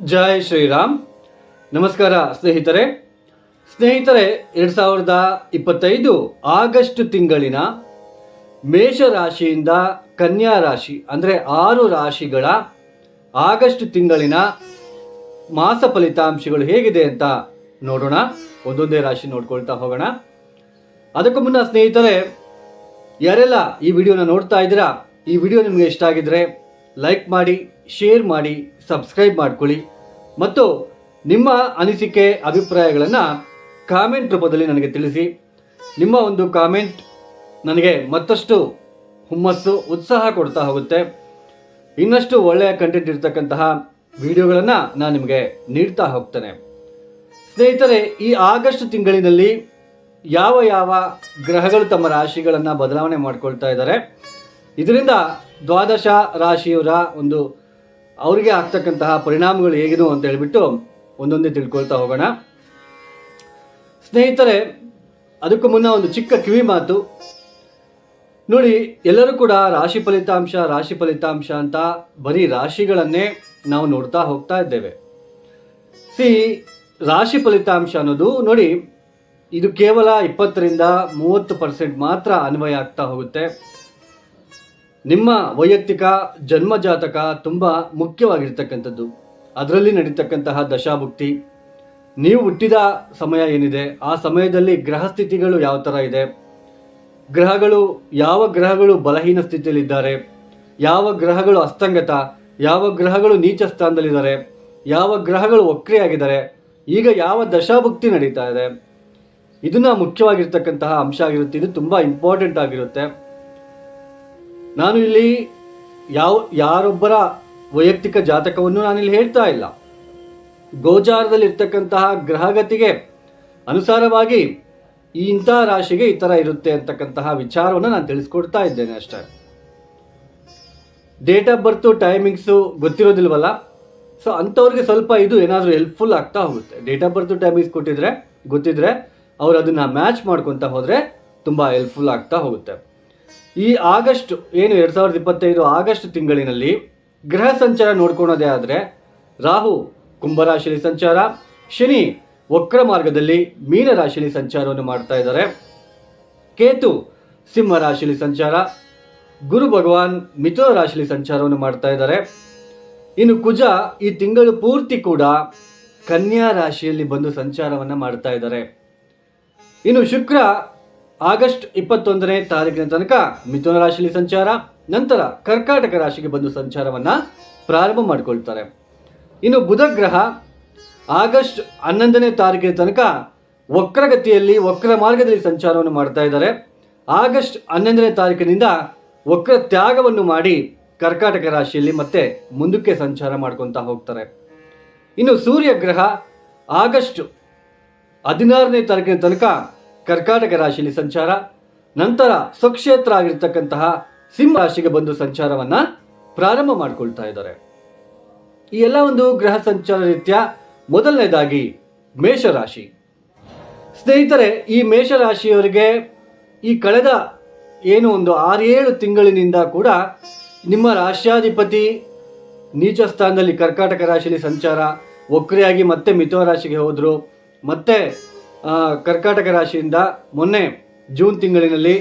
ಜೈ ಶ್ರೀರಾಮ್. ನಮಸ್ಕಾರ ಸ್ನೇಹಿತರೆ. ಸ್ನೇಹಿತರೆ, ಎರಡು ಸಾವಿರದ ಇಪ್ಪತ್ತೈದು ಆಗಸ್ಟ್ ತಿಂಗಳಿನ ಮೇಷ ರಾಶಿಯಿಂದ ಕನ್ಯಾ ರಾಶಿ, ಅಂದರೆ ಆರು ರಾಶಿಗಳ ಆಗಸ್ಟ್ ತಿಂಗಳಿನ ಮಾಸ ಫಲಿತಾಂಶಗಳು ಹೇಗಿದೆ ಅಂತ ನೋಡೋಣ. ಒಂದೊಂದೇ ರಾಶಿ ನೋಡ್ಕೊಳ್ತಾ ಹೋಗೋಣ. ಅದಕ್ಕೂ ಮುನ್ನ ಸ್ನೇಹಿತರೆ, ಯಾರೆಲ್ಲ ಈ ವಿಡಿಯೋನ ನೋಡ್ತಾ ಇದ್ದೀರಾ, ಈ ವಿಡಿಯೋ ನಿಮಗೆ ಇಷ್ಟ ಆಗಿದ್ರೆ ಲೈಕ್ ಮಾಡಿ ಶೇರ್ ಮಾಡಿ ಸಬ್ಸ್ಕ್ರೈಬ್ ಮಾಡ್ಕೊಳ್ಳಿ. ಮತ್ತು ನಿಮ್ಮ ಅನಿಸಿಕೆ, ಅಭಿಪ್ರಾಯಗಳನ್ನು ಕಾಮೆಂಟ್ ರೂಪದಲ್ಲಿ ನನಗೆ ತಿಳಿಸಿ. ನಿಮ್ಮ ಒಂದು ಕಾಮೆಂಟ್ ನನಗೆ ಮತ್ತಷ್ಟು ಹುಮ್ಮಸ್ಸು, ಉತ್ಸಾಹ ಕೊಡ್ತಾ ಹೋಗುತ್ತೆ. ಇನ್ನಷ್ಟು ಒಳ್ಳೆಯ ಕಂಟೆಂಟ್ ಇರತಕ್ಕಂತಹ ವಿಡಿಯೋಗಳನ್ನು ನಾನು ನಿಮಗೆ ನೀಡ್ತಾ ಹೋಗ್ತೇನೆ. ಸ್ನೇಹಿತರೆ, ಈ ಆಗಸ್ಟ್ ತಿಂಗಳಿನಲ್ಲಿ ಯಾವ ಯಾವ ಗ್ರಹಗಳು ತಮ್ಮ ರಾಶಿಗಳನ್ನು ಬದಲಾವಣೆ ಮಾಡ್ಕೊಳ್ತಾ ಇದ್ದಾರೆ. ಇದರಿಂದ ದ್ವಾದಶ ರಾಶಿಯವರ ಒಂದು ಅವರಿಗೆ ಆಗ್ತಕ್ಕಂತಹ ಪರಿಣಾಮಗಳು ಹೇಗಿದು ಅಂತ ಹೇಳಿಬಿಟ್ಟು ಒಂದೊಂದೇ ತಿಳ್ಕೊಳ್ತಾ ಹೋಗೋಣ. ಸ್ನೇಹಿತರೆ, ಅದಕ್ಕೂ ಮುನ್ನ ಒಂದು ಚಿಕ್ಕ ಕಿವಿ ಮಾತು. ನೋಡಿ, ಎಲ್ಲರೂ ಕೂಡ ರಾಶಿ ಫಲಿತಾಂಶ ರಾಶಿ ಫಲಿತಾಂಶ ಅಂತ ಬರೀ ರಾಶಿಗಳನ್ನೇ ನಾವು ನೋಡ್ತಾ ಹೋಗ್ತಾ ಇದ್ದೇವೆ. ಸಿ, ರಾಶಿ ಫಲಿತಾಂಶ ಅನ್ನೋದು ನೋಡಿ, ಇದು ಕೇವಲ ಇಪ್ಪತ್ತರಿಂದ ಮೂವತ್ತು ಪರ್ಸೆಂಟ್ ಮಾತ್ರ ಅನ್ವಯ ಆಗ್ತಾ ಹೋಗುತ್ತೆ. ನಿಮ್ಮ ವೈಯಕ್ತಿಕ ಜನ್ಮಜಾತಕ ತುಂಬ ಮುಖ್ಯವಾಗಿರ್ತಕ್ಕಂಥದ್ದು. ಅದರಲ್ಲಿ ನಡೀತಕ್ಕಂತಹ ದಶಾಭುಕ್ತಿ. ನೀವು ಹುಟ್ಟಿದ ಸಮಯ ಏನಿದೆ, ಆ ಸಮಯದಲ್ಲಿ ಗ್ರಹ ಸ್ಥಿತಿಗಳು ಯಾವ ಥರ ಇದೆ? ಗ್ರಹಗಳು, ಯಾವ ಗ್ರಹಗಳು ಬಲಹೀನ ಸ್ಥಿತಿಯಲ್ಲಿದ್ದಾರೆ? ಯಾವ ಗ್ರಹಗಳು ಅಸ್ತಂಗತ? ಯಾವ ಗ್ರಹಗಳು ನೀಚ ಸ್ಥಾನದಲ್ಲಿದ್ದಾರೆ? ಯಾವ ಗ್ರಹಗಳು ವಕ್ರಿಯಾಗಿದ್ದಾರೆ? ಈಗ ಯಾವ ದಶಾಭುಕ್ತಿ ನಡೀತಾ ಇದೆ? ಇದನ್ನ ಮುಖ್ಯವಾಗಿರ್ತಕ್ಕಂತಹ ಅಂಶ ಆಗಿರುತ್ತೆ. ಇದು ತುಂಬ ಇಂಪಾರ್ಟೆಂಟ್ ಆಗಿರುತ್ತೆ. ನಾನು ಇಲ್ಲಿ ಯಾವ, ಯಾರೊಬ್ಬರ ವೈಯಕ್ತಿಕ ಜಾತಕವನ್ನು ನಾನಿಲ್ಲಿ ಹೇಳ್ತಾ ಇಲ್ಲ. ಗೋಚಾರದಲ್ಲಿ ಇರ್ತಕ್ಕಂತಹ ಗ್ರಹಗತಿಗೆ ಅನುಸಾರವಾಗಿ ಈ ಇಂಥ ರಾಶಿಗೆ ಈ ಥರ ಇರುತ್ತೆ ಅಂತಕ್ಕಂತಹ ವಿಚಾರವನ್ನು ನಾನು ತಿಳಿಸ್ಕೊಡ್ತಾ ಇದ್ದೇನೆ ಅಷ್ಟೇ. ಡೇಟ್ ಆಫ್ ಬರ್ತು ಟೈಮಿಂಗ್ಸು ಗೊತ್ತಿರೋದಿಲ್ವಲ್ಲ? ಸೊ ಅಂಥವ್ರಿಗೆ ಸ್ವಲ್ಪ ಇದು ಏನಾದರೂ ಹೆಲ್ಪ್ಫುಲ್ ಆಗ್ತಾ ಹೋಗುತ್ತೆ. ಡೇಟ್ ಆಫ್ ಬರ್ತು ಟೈಮಿಂಗ್ಸ್ ಕೊಟ್ಟಿದ್ರೆ, ಗೊತ್ತಿದ್ರೆ ಅವ್ರು ಅದನ್ನು ಮ್ಯಾಚ್ ಮಾಡ್ಕೊತಾ ಹೋದರೆ ತುಂಬ ಹೆಲ್ಪ್ಫುಲ್ ಆಗ್ತಾ ಹೋಗುತ್ತೆ. ಈ ಆಗಸ್ಟ್, ಏನು ಎರಡು ಸಾವಿರದ ಇಪ್ಪತ್ತೈದು ಆಗಸ್ಟ್ ತಿಂಗಳಿನಲ್ಲಿ ಗ್ರಹ ಸಂಚಾರ ನೋಡ್ಕೊಳೋದೇ ಆದರೆ ರಾಹು ಕುಂಭರಾಶಿಲಿ ಸಂಚಾರ, ಶನಿ ವಕ್ರ ಮಾರ್ಗದಲ್ಲಿ ಮೀನ ರಾಶಿಯಲ್ಲಿ ಸಂಚಾರವನ್ನು ಮಾಡ್ತಾ ಇದ್ದಾರೆ. ಕೇತು ಸಿಂಹ ರಾಶಿಲಿ ಸಂಚಾರ, ಗುರು ಭಗವಾನ್ ಮಿಥುನ ರಾಶಿಲಿ ಸಂಚಾರವನ್ನು ಮಾಡ್ತಾ ಇದ್ದಾರೆ. ಇನ್ನು ಕುಜ ಈ ತಿಂಗಳು ಪೂರ್ತಿ ಕೂಡ ಕನ್ಯಾ ರಾಶಿಯಲ್ಲಿ ಬಂದು ಸಂಚಾರವನ್ನು ಮಾಡ್ತಾ ಇದ್ದಾರೆ. ಇನ್ನು ಶುಕ್ರ ಆಗಸ್ಟ್ ಇಪ್ಪತ್ತೊಂದನೇ ತಾರೀಕಿನ ತನಕ ಮಿಥುನ ರಾಶಿಯಲ್ಲಿ ಸಂಚಾರ, ನಂತರ ಕರ್ಕಾಟಕ ರಾಶಿಗೆ ಬಂದು ಸಂಚಾರವನ್ನು ಪ್ರಾರಂಭ ಮಾಡಿಕೊಳ್ತಾರೆ. ಇನ್ನು ಬುಧ ಗ್ರಹ ಆಗಸ್ಟ್ ಹನ್ನೊಂದನೇ ತಾರೀಕಿನ ತನಕ ವಕ್ರಗತಿಯಲ್ಲಿ, ವಕ್ರ ಮಾರ್ಗದಲ್ಲಿ ಸಂಚಾರವನ್ನು ಮಾಡ್ತಾ ಇದ್ದಾರೆ. ಆಗಸ್ಟ್ ಹನ್ನೊಂದನೇ ತಾರೀಕಿನಿಂದ ವಕ್ರ ತ್ಯಾಗವನ್ನು ಮಾಡಿ ಕರ್ಕಾಟಕ ರಾಶಿಯಲ್ಲಿ ಮತ್ತೆ ಮುಂದಕ್ಕೆ ಸಂಚಾರ ಮಾಡ್ಕೊತಾ ಹೋಗ್ತಾರೆ. ಇನ್ನು ಸೂರ್ಯ ಗ್ರಹ ಆಗಸ್ಟ್ ಹದಿನಾರನೇ ತಾರೀಕಿನ ತನಕ ಕರ್ಕಾಟಕ ರಾಶಿಯಲ್ಲಿ ಸಂಚಾರ, ನಂತರ ಸ್ವಕ್ಷೇತ್ರ ಆಗಿರ್ತಕ್ಕಂತಹ ಸಿಂಹ ರಾಶಿಗೆ ಬಂದು ಸಂಚಾರವನ್ನ ಪ್ರಾರಂಭ ಮಾಡಿಕೊಳ್ತಾ ಇದ್ದಾರೆ. ಈ ಎಲ್ಲ ಒಂದು ಗ್ರಹ ಸಂಚಾರ ರೀತ್ಯ ಮೊದಲನೇದಾಗಿ ಮೇಷರಾಶಿ. ಸ್ನೇಹಿತರೆ, ಈ ಮೇಷರಾಶಿಯವರಿಗೆ ಈ ಕಳೆದ ಏನು ಒಂದು ಆರೇಳು ತಿಂಗಳಿನಿಂದ ಕೂಡ ನಿಮ್ಮ ರಾಶ್ಯಾಧಿಪತಿ ನೀಚ ಸ್ಥಾನದಲ್ಲಿ ಕರ್ಕಾಟಕ ರಾಶಿಯಲ್ಲಿ ಸಂಚಾರ ಒಕ್ಕರೆಯಾಗಿ ಮತ್ತೆ ಮಿಥುನ ರಾಶಿಗೆ ಹೋದರು, ಮತ್ತೆ ಕರ್ಕಾಟಕ ರಾಶಿಯಿಂದ ಮೊನ್ನೆ ಜೂನ್ ತಿಂಗಳಿನಲ್ಲಿ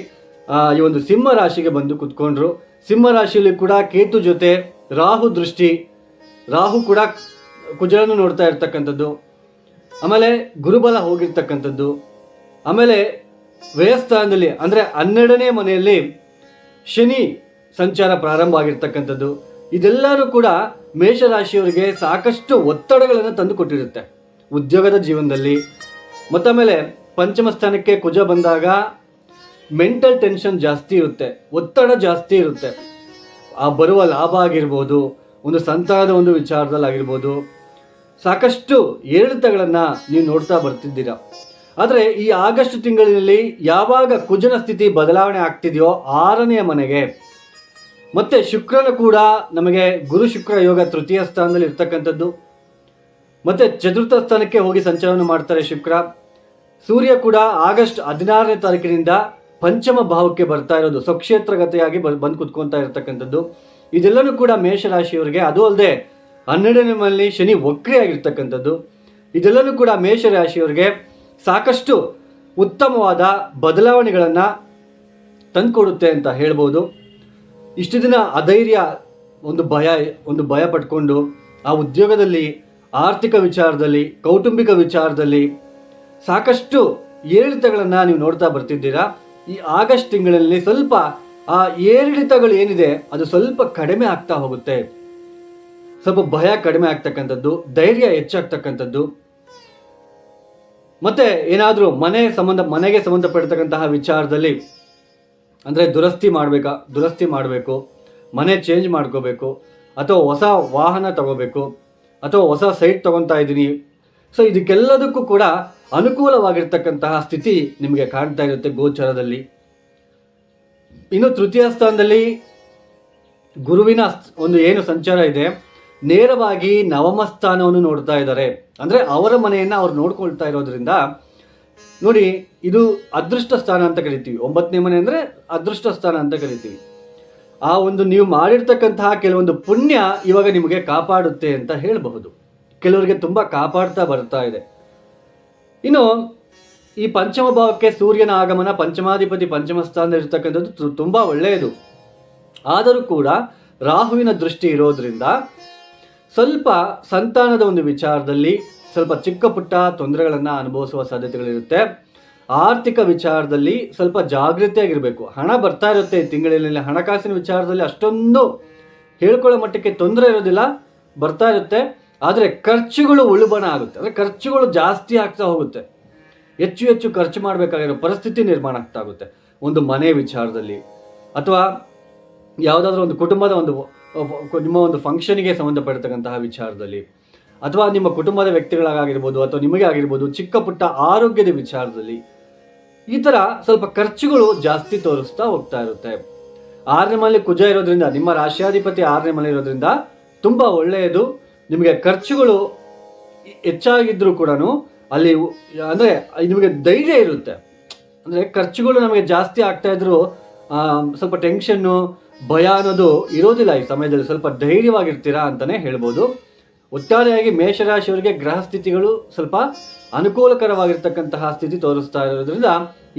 ಈ ಒಂದು ಸಿಂಹ ರಾಶಿಗೆ ಬಂದು ಕುತ್ಕೊಂಡ್ರು. ಸಿಂಹ ರಾಶಿಯಲ್ಲಿ ಕೂಡ ಕೇತು ಜೊತೆ ರಾಹು ದೃಷ್ಟಿ, ರಾಹು ಕೂಡ ಕುಜರನ್ನು ನೋಡ್ತಾ ಇರ್ತಕ್ಕಂಥದ್ದು. ಆಮೇಲೆ ಗುರುಬಲ ಹೋಗಿರ್ತಕ್ಕಂಥದ್ದು. ಆಮೇಲೆ ವ್ಯಯಸ್ಥಾನದಲ್ಲಿ, ಅಂದರೆ ಹನ್ನೆರಡನೇ ಮನೆಯಲ್ಲಿ ಶನಿ ಸಂಚಾರ ಪ್ರಾರಂಭ ಆಗಿರ್ತಕ್ಕಂಥದ್ದು. ಇದೆಲ್ಲರೂ ಕೂಡ ಮೇಷರಾಶಿಯವರಿಗೆ ಸಾಕಷ್ಟು ಒತ್ತಡಗಳನ್ನು ತಂದು ಕೊಟ್ಟಿರುತ್ತೆ ಉದ್ಯೋಗದ ಜೀವನದಲ್ಲಿ. ಮತ್ತಾಮೇಲೆ ಪಂಚಮ ಸ್ಥಾನಕ್ಕೆ ಕುಜ ಬಂದಾಗ ಮೆಂಟಲ್ ಟೆನ್ಷನ್ ಜಾಸ್ತಿ ಇರುತ್ತೆ, ಒತ್ತಡ ಜಾಸ್ತಿ ಇರುತ್ತೆ. ಆ ಬರುವ ಲಾಭ ಆಗಿರ್ಬೋದು, ಒಂದು ಸಂತಾನದ ಒಂದು ವಿಚಾರದಲ್ಲಿ ಆಗಿರ್ಬೋದು, ಸಾಕಷ್ಟು ಏರಿಳಿತಗಳನ್ನು ನೀವು ನೋಡ್ತಾ ಬರ್ತಿದ್ದೀರಾ. ಆದರೆ ಈ ಆಗಸ್ಟ್ ತಿಂಗಳಿನಲ್ಲಿ ಯಾವಾಗ ಕುಜನ ಸ್ಥಿತಿ ಬದಲಾವಣೆ ಆಗ್ತಿದೆಯೋ ಆರನೆಯ ಮನೆಗೆ, ಮತ್ತೆ ಶುಕ್ರನು ಕೂಡ ನಮಗೆ ಗುರು ಶುಕ್ರ ಯೋಗ ತೃತೀಯ ಸ್ಥಾನದಲ್ಲಿ ಇರ್ತಕ್ಕಂಥದ್ದು. ಮತ್ತೆ ಚತುರ್ಥ ಸ್ಥಾನಕ್ಕೆ ಹೋಗಿ ಸಂಚಾರವನ್ನು ಮಾಡ್ತಾರೆ ಶುಕ್ರ. ಸೂರ್ಯ ಕೂಡ ಆಗಸ್ಟ್ ಹದಿನಾರನೇ ತಾರೀಕಿನಿಂದ ಪಂಚಮ ಭಾವಕ್ಕೆ ಬರ್ತಾ ಇರೋದು. ಸ್ವಕ್ಷೇತ್ರಗತೆಯಾಗಿ ಬಂದು ಕುತ್ಕೊತಾ ಇರತಕ್ಕಂಥದ್ದು. ಇದೆಲ್ಲನೂ ಕೂಡ ಮೇಷರಾಶಿಯವರಿಗೆ, ಅದು ಅಲ್ಲದೆ ಹನ್ನೆರಡನೇ ಮನೆಯಲ್ಲಿ ಶನಿ ಒಕ್ರಿಯಾಗಿರ್ತಕ್ಕಂಥದ್ದು ಇದೆಲ್ಲನೂ ಕೂಡ ಮೇಷರಾಶಿಯವರಿಗೆ ಸಾಕಷ್ಟು ಉತ್ತಮವಾದ ಬದಲಾವಣೆಗಳನ್ನು ತಂದುಕೊಡುತ್ತೆ ಅಂತ ಹೇಳ್ಬೋದು. ಇಷ್ಟು ದಿನ ಅಧೈರ್ಯ, ಒಂದು ಭಯ ಒಂದು ಭಯ ಪಟ್ಕೊಂಡು ಆ ಉದ್ಯೋಗದಲ್ಲಿ ಆರ್ಥಿಕ ವಿಚಾರದಲ್ಲಿ, ಕೌಟುಂಬಿಕ ವಿಚಾರದಲ್ಲಿ ಸಾಕಷ್ಟು ಏರಿಳಿತಗಳನ್ನು ನೀವು ನೋಡ್ತಾ ಬರ್ತಿದ್ದೀರಾ? ಈ ಆಗಸ್ಟ್ ತಿಂಗಳಲ್ಲಿ ಸ್ವಲ್ಪ ಆ ಏರಿಳಿತಗಳು ಏನಿದೆ, ಅದು ಸ್ವಲ್ಪ ಕಡಿಮೆ ಆಗ್ತಾ ಹೋಗುತ್ತೆ. ಸ್ವಲ್ಪ ಭಯ ಕಡಿಮೆ ಆಗ್ತಕ್ಕಂಥದ್ದು, ಧೈರ್ಯ ಹೆಚ್ಚಾಗ್ತಕ್ಕಂಥದ್ದು. ಮತ್ತೆ ಏನಾದರೂ ಮನೆ ಸಂಬಂಧ, ಮನೆಗೆ ಸಂಬಂಧಪಡ್ತಕ್ಕಂತಹ ವಿಚಾರದಲ್ಲಿ, ಅಂದರೆ ದುರಸ್ತಿ ಮಾಡಬೇಕಾ, ದುರಸ್ತಿ ಮಾಡಬೇಕು, ಮನೆ ಚೇಂಜ್ ಮಾಡ್ಕೋಬೇಕು, ಅಥವಾ ಹೊಸ ವಾಹನ ತಗೋಬೇಕು ಅಥವಾ ಹೊಸ ಸೈಟ್ ತಗೊತಾ ಇದ್ದೀನಿ. ಸೊ ಇದಕ್ಕೆಲ್ಲದಕ್ಕೂ ಕೂಡ ಅನುಕೂಲವಾಗಿರ್ತಕ್ಕಂತಹ ಸ್ಥಿತಿ ನಿಮಗೆ ಕಾಣ್ತಾ ಇರುತ್ತೆ ಗೋಚರದಲ್ಲಿ. ಇನ್ನು ತೃತೀಯ ಸ್ಥಾನದಲ್ಲಿ ಗುರುವಿನ ಒಂದು ಏನು ಸಂಚಾರ ಇದೆ? ನೇರವಾಗಿ ನವಮ ಸ್ಥಾನವನ್ನು ನೋಡ್ತಾ ಇದ್ದಾರೆ. ಅಂದರೆ ಅವರ ಮನೆಯನ್ನು ಅವ್ರು ನೋಡ್ಕೊಳ್ತಾ ಇರೋದ್ರಿಂದ, ನೋಡಿ, ಇದು ಅದೃಷ್ಟ ಸ್ಥಾನ ಅಂತ ಕರಿತೀವಿ. ಒಂಬತ್ತನೇ ಮನೆ ಅಂದರೆ ಅದೃಷ್ಟ ಸ್ಥಾನ ಅಂತ ಕರಿತೀವಿ. ಆ ಒಂದು ನೀವು ಮಾಡಿರ್ತಕ್ಕಂತಹ ಕೆಲವೊಂದು ಪುಣ್ಯ ಇವಾಗ ನಿಮಗೆ ಕಾಪಾಡುತ್ತೆ ಅಂತ ಹೇಳಬಹುದು. ಕೆಲವರಿಗೆ ತುಂಬ ಕಾಪಾಡ್ತಾ ಬರ್ತಾ ಇದೆ. ಇನ್ನು ಈ ಪಂಚಮ ಭಾವಕ್ಕೆ ಸೂರ್ಯನ ಆಗಮನ ಪಂಚಮಾಧಿಪತಿ ಪಂಚಮ ಸ್ಥಾನ ತು- ತುಂಬ ಒಳ್ಳೆಯದು. ಆದರೂ ಕೂಡ ರಾಹುವಿನ ದೃಷ್ಟಿ ಇರೋದ್ರಿಂದ ಸ್ವಲ್ಪ ಸಂತಾನದ ಒಂದು ವಿಚಾರದಲ್ಲಿ ಸ್ವಲ್ಪ ಚಿಕ್ಕ ಪುಟ್ಟ ತೊಂದರೆಗಳನ್ನು ಅನುಭವಿಸುವ ಸಾಧ್ಯತೆಗಳಿರುತ್ತೆ. ಆರ್ಥಿಕ ವಿಚಾರದಲ್ಲಿ ಸ್ವಲ್ಪ ಜಾಗೃತಿಯಾಗಿರಬೇಕು. ಹಣ ಬರ್ತಾ ಇರುತ್ತೆ ತಿಂಗಳಲ್ಲಿ ಹಣಕಾಸಿನ ವಿಚಾರದಲ್ಲಿ ಅಷ್ಟೊಂದು ಹೇಳ್ಕೊಳ್ಳೋ ಮಟ್ಟಕ್ಕೆ ತೊಂದರೆ ಇರೋದಿಲ್ಲ. ಬರ್ತಾ ಇರುತ್ತೆ. ಆದರೆ ಖರ್ಚುಗಳು ಉಳುಬಣ ಆಗುತ್ತೆ. ಅಂದರೆ ಖರ್ಚುಗಳು ಜಾಸ್ತಿ ಆಗ್ತಾ ಹೋಗುತ್ತೆ. ಹೆಚ್ಚು ಹೆಚ್ಚು ಖರ್ಚು ಮಾಡಬೇಕಾಗಿರೋ ಪರಿಸ್ಥಿತಿ ನಿರ್ಮಾಣ ಆಗ್ತಾ ಆಗುತ್ತೆ ಒಂದು ಮನೆ ವಿಚಾರದಲ್ಲಿ. ಅಥವಾ ಯಾವುದಾದ್ರೂ ಒಂದು ಕುಟುಂಬದ ಒಂದು ನಿಮ್ಮ ಒಂದು ಫಂಕ್ಷನಿಗೆ ಸಂಬಂಧಪಡ್ತಕ್ಕಂತಹ ವಿಚಾರದಲ್ಲಿ. ಅಥವಾ ನಿಮ್ಮ ಕುಟುಂಬದ ವ್ಯಕ್ತಿಗಳಾಗಿರ್ಬೋದು ಅಥವಾ ನಿಮಗೆ ಆಗಿರ್ಬೋದು, ಚಿಕ್ಕ ಪುಟ್ಟ ಆರೋಗ್ಯದ ವಿಚಾರದಲ್ಲಿ. ಈ ಥರ ಸ್ವಲ್ಪ ಖರ್ಚುಗಳು ಜಾಸ್ತಿ ತೋರಿಸ್ತಾ ಹೋಗ್ತಾ ಇರುತ್ತೆ. ಆರನೇ ಮನೆ ಕುಜ ಇರೋದ್ರಿಂದ, ನಿಮ್ಮ ರಾಷ್ಟ್ರಾಧಿಪತಿ ಆರನೇ ಮನೆ ಇರೋದ್ರಿಂದ ತುಂಬ ಒಳ್ಳೆಯದು. ನಿಮಗೆ ಖರ್ಚುಗಳು ಹೆಚ್ಚಾಗಿದ್ದರೂ ಕೂಡ ಅಲ್ಲಿ ಅಂದರೆ ನಿಮಗೆ ಧೈರ್ಯ ಇರುತ್ತೆ. ಅಂದರೆ ಖರ್ಚುಗಳು ನಮಗೆ ಜಾಸ್ತಿ ಆಗ್ತಾ ಇದ್ರು ಸ್ವಲ್ಪ ಟೆನ್ಷನ್ನು, ಭಯ ಅನ್ನೋದು ಇರೋದಿಲ್ಲ ಈ ಸಮಯದಲ್ಲಿ. ಸ್ವಲ್ಪ ಧೈರ್ಯವಾಗಿರ್ತೀರಾ ಅಂತಲೇ ಹೇಳ್ಬೋದು. ಒಟ್ಟಾರೆಯಾಗಿ ಮೇಷರಾಶಿಯವರಿಗೆ ಗ್ರಹ ಸ್ಥಿತಿಗಳು ಸ್ವಲ್ಪ ಅನುಕೂಲಕರವಾಗಿರ್ತಕ್ಕಂತಹ ಸ್ಥಿತಿ ತೋರಿಸ್ತಾ ಇರೋದ್ರಿಂದ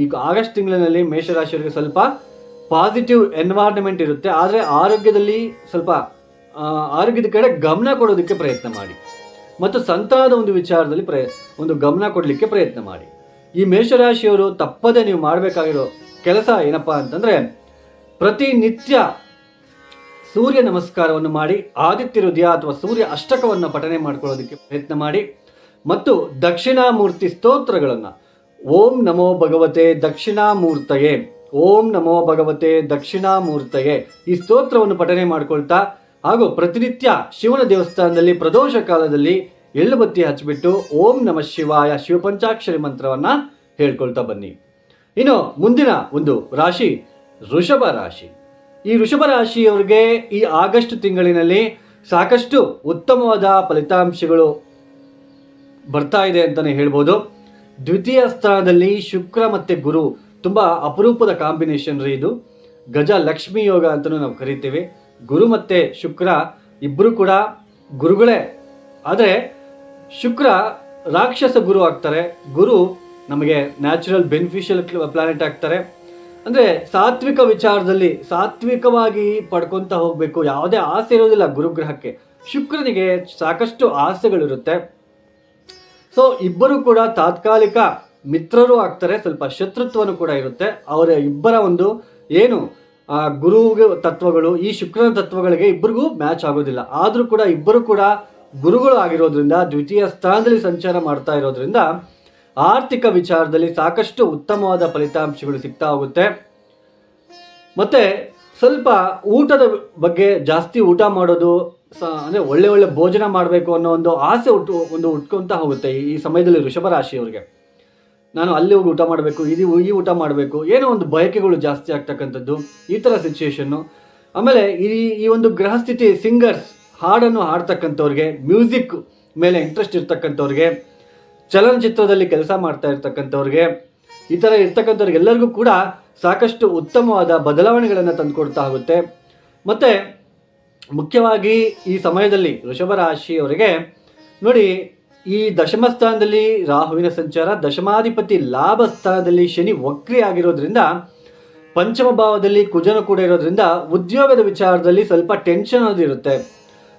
ಈ ಆಗಸ್ಟ್ ತಿಂಗಳಿನಲ್ಲಿ ಮೇಷರಾಶಿಯವರಿಗೆ ಸ್ವಲ್ಪ ಪಾಸಿಟಿವ್ ಎನ್ವೈರ್ನ್ಮೆಂಟ್ ಇರುತ್ತೆ. ಆದರೆ ಆರೋಗ್ಯದಲ್ಲಿ ಸ್ವಲ್ಪ ಆರೋಗ್ಯದ ಕಡೆ ಗಮನ ಕೊಡೋದಕ್ಕೆ ಪ್ರಯತ್ನ ಮಾಡಿ. ಮತ್ತು ಸಂತಾನದ ಒಂದು ವಿಚಾರದಲ್ಲಿ ಪ್ರಯ, ಒಂದು ಗಮನ ಕೊಡಲಿಕ್ಕೆ ಪ್ರಯತ್ನ ಮಾಡಿ. ಈ ಮೇಷರಾಶಿಯವರು ತಪ್ಪದೆ ನೀವು ಮಾಡಬೇಕಾಗಿರೋ ಕೆಲಸ ಏನಪ್ಪಾ ಅಂತಂದರೆ ಪ್ರತಿನಿತ್ಯ ಸೂರ್ಯ ನಮಸ್ಕಾರವನ್ನು ಮಾಡಿ, ಆದಿತ್ಯ ಹೃದಯ ಅಥವಾ ಸೂರ್ಯ ಅಷ್ಟಕವನ್ನು ಪಠನೆ ಮಾಡ್ಕೊಳ್ಳೋದಕ್ಕೆ ಪ್ರಯತ್ನ ಮಾಡಿ. ಮತ್ತು ದಕ್ಷಿಣಾಮೂರ್ತಿ ಸ್ತೋತ್ರಗಳನ್ನು, ಓಂ ನಮೋ ಭಗವತೆ ದಕ್ಷಿಣಾಮೂರ್ತಯೇ, ಓಂ ನಮೋ ಭಗವತೆ ದಕ್ಷಿಣಾಮೂರ್ತಯೇ, ಈ ಸ್ತೋತ್ರವನ್ನು ಪಠನೆ ಮಾಡಿಕೊಳ್ತಾ, ಹಾಗೂ ಪ್ರತಿನಿತ್ಯ ಶಿವನ ದೇವಸ್ಥಾನದಲ್ಲಿ ಪ್ರದೋಷ ಕಾಲದಲ್ಲಿ ಎಳ್ಳು ಬತ್ತಿ ಹಚ್ಚಿಬಿಟ್ಟು ಓಂ ನಮ ಶಿವಾಯ ಶಿವಪಂಚಾಕ್ಷರಿ ಮಂತ್ರವನ್ನ ಹೇಳ್ಕೊಳ್ತಾ ಬನ್ನಿ. ಇನ್ನು ಮುಂದಿನ ಒಂದು ರಾಶಿ ಋಷಭ ರಾಶಿ. ಈ ವೃಷಭ ರಾಶಿಯವರಿಗೆ ಈ ಆಗಸ್ಟ್ ತಿಂಗಳಿನಲ್ಲಿ ಸಾಕಷ್ಟು ಉತ್ತಮವಾದ ಫಲಿತಾಂಶಗಳು ಬರ್ತಾ ಇದೆ ಅಂತಲೇ ಹೇಳ್ಬೋದು. ದ್ವಿತೀಯ ಸ್ಥಾನದಲ್ಲಿ ಶುಕ್ರ ಮತ್ತು ಗುರು ತುಂಬ ಅಪರೂಪದ ಕಾಂಬಿನೇಷನ್ ರೀ ಇದು. ಗಜ ಲಕ್ಷ್ಮಿ ಯೋಗ ಅಂತಲೂ ನಾವು ಕರಿತೀವಿ. ಗುರು ಮತ್ತು ಶುಕ್ರ ಇಬ್ಬರು ಕೂಡ ಗುರುಗಳೇ. ಆದರೆ ಶುಕ್ರ ರಾಕ್ಷಸ ಗುರು ಆಗ್ತಾರೆ. ಗುರು ನಮಗೆ ನ್ಯಾಚುರಲ್ ಬೆನಿಫಿಷಿಯಲ್ ಪ್ಲಾನೆಟ್ ಆಗ್ತಾರೆ. ಅಂದರೆ ಸಾತ್ವಿಕ ವಿಚಾರದಲ್ಲಿ ಸಾತ್ವಿಕವಾಗಿ ಪಡ್ಕೊತ ಹೋಗಬೇಕು. ಯಾವುದೇ ಆಸೆ ಇರೋದಿಲ್ಲ ಗುರುಗ್ರಹಕ್ಕೆ. ಶುಕ್ರನಿಗೆ ಸಾಕಷ್ಟು ಆಸೆಗಳಿರುತ್ತೆ. ಸೊ ಇಬ್ಬರು ಕೂಡ ತಾತ್ಕಾಲಿಕ ಮಿತ್ರರು ಆಗ್ತಾರೆ. ಸ್ವಲ್ಪ ಶತ್ರುತ್ವನು ಕೂಡ ಇರುತ್ತೆ. ಅವರ ಇಬ್ಬರ ಒಂದು ಏನು ಗುರು ತತ್ವಗಳು, ಈ ಶುಕ್ರನ ತತ್ವಗಳಿಗೆ ಇಬ್ಬರಿಗೂ ಮ್ಯಾಚ್ ಆಗೋದಿಲ್ಲ. ಆದರೂ ಕೂಡ ಇಬ್ಬರು ಕೂಡ ಗುರುಗಳು ಆಗಿರೋದ್ರಿಂದ, ದ್ವಿತೀಯ ಸ್ಥಾನದಲ್ಲಿ ಸಂಚಾರ ಮಾಡ್ತಾ ಇರೋದ್ರಿಂದ ಆರ್ಥಿಕ ವಿಚಾರದಲ್ಲಿ ಸಾಕಷ್ಟು ಉತ್ತಮವಾದ ಫಲಿತಾಂಶಗಳು ಸಿಗ್ತಾ ಹೋಗುತ್ತೆ. ಮತ್ತೆ ಸ್ವಲ್ಪ ಊಟದ ಬಗ್ಗೆ ಜಾಸ್ತಿ ಊಟ ಮಾಡೋದು, ಸ, ಅಂದರೆ ಒಳ್ಳೆ ಒಳ್ಳೆ ಭೋಜನ ಮಾಡಬೇಕು ಅನ್ನೋ ಒಂದು ಆಸೆ ಉಟ್ಟು, ಒಂದು ಉಟ್ಕೊತ ಹೋಗುತ್ತೆ ಈ- ಸಮಯದಲ್ಲಿ ರಾಶಿ ರಾಶಿಯವರಿಗೆ ನಾನು ಅಲ್ಲಿ ಹೋಗಿ ಊಟ ಮಾಡಬೇಕು ಇದು ಈ ಊಟ ಮಾಡಬೇಕು, ಏನೋ ಒಂದು ಬಯಕೆಗಳು ಜಾಸ್ತಿ ಆಗ್ತಕ್ಕಂಥದ್ದು, ಈ ಥರ ಸಿಚುಯೇಷನ್ನು ಆಮೇಲೆ ಈ ಈ ಒಂದು ಗ್ರಹಸ್ಥಿತಿ ಸಿಂಗರ್ಸ್ ಹಾಡನ್ನು ಹಾಡ್ತಕ್ಕಂಥವ್ರಿಗೆ ಮ್ಯೂಸಿಕ್ ಮೇಲೆ ಇಂಟ್ರೆಸ್ಟ್ ಇರ್ತಕ್ಕಂಥವ್ರಿಗೆ ಚಲನಚಿತ್ರದಲ್ಲಿ ಕೆಲಸ ಮಾಡ್ತಾ ಇರ್ತಕ್ಕಂಥವ್ರಿಗೆ, ಈ ಥರ ಇರ್ತಕ್ಕಂಥವ್ರಿಗೆ ಎಲ್ಲರಿಗೂ ಕೂಡ ಸಾಕಷ್ಟು ಉತ್ತಮವಾದ ಬದಲಾವಣೆಗಳನ್ನು ತಂದುಕೊಡ್ತಾ ಆಗುತ್ತೆ ಮತ್ತು, ಮುಖ್ಯವಾಗಿ ಈ ಸಮಯದಲ್ಲಿ ವೃಷಭ ರಾಶಿಯವರಿಗೆ, ನೋಡಿ, ಈ ದಶಮ ಸ್ಥಾನದಲ್ಲಿ ರಾಹುವಿನ ಸಂಚಾರ, ದಶಮಾಧಿಪತಿ ಲಾಭ ಸ್ಥಾನದಲ್ಲಿ ಶನಿ ವಕ್ರಿ ಆಗಿರೋದ್ರಿಂದ, ಪಂಚಮ ಭಾವದಲ್ಲಿ ಕುಜನ ಕೂಡ ಇರೋದ್ರಿಂದ ಉದ್ಯೋಗದ ವಿಚಾರದಲ್ಲಿ ಸ್ವಲ್ಪ ಟೆನ್ಷನ್ ಅನ್ನೋದಿರುತ್ತೆ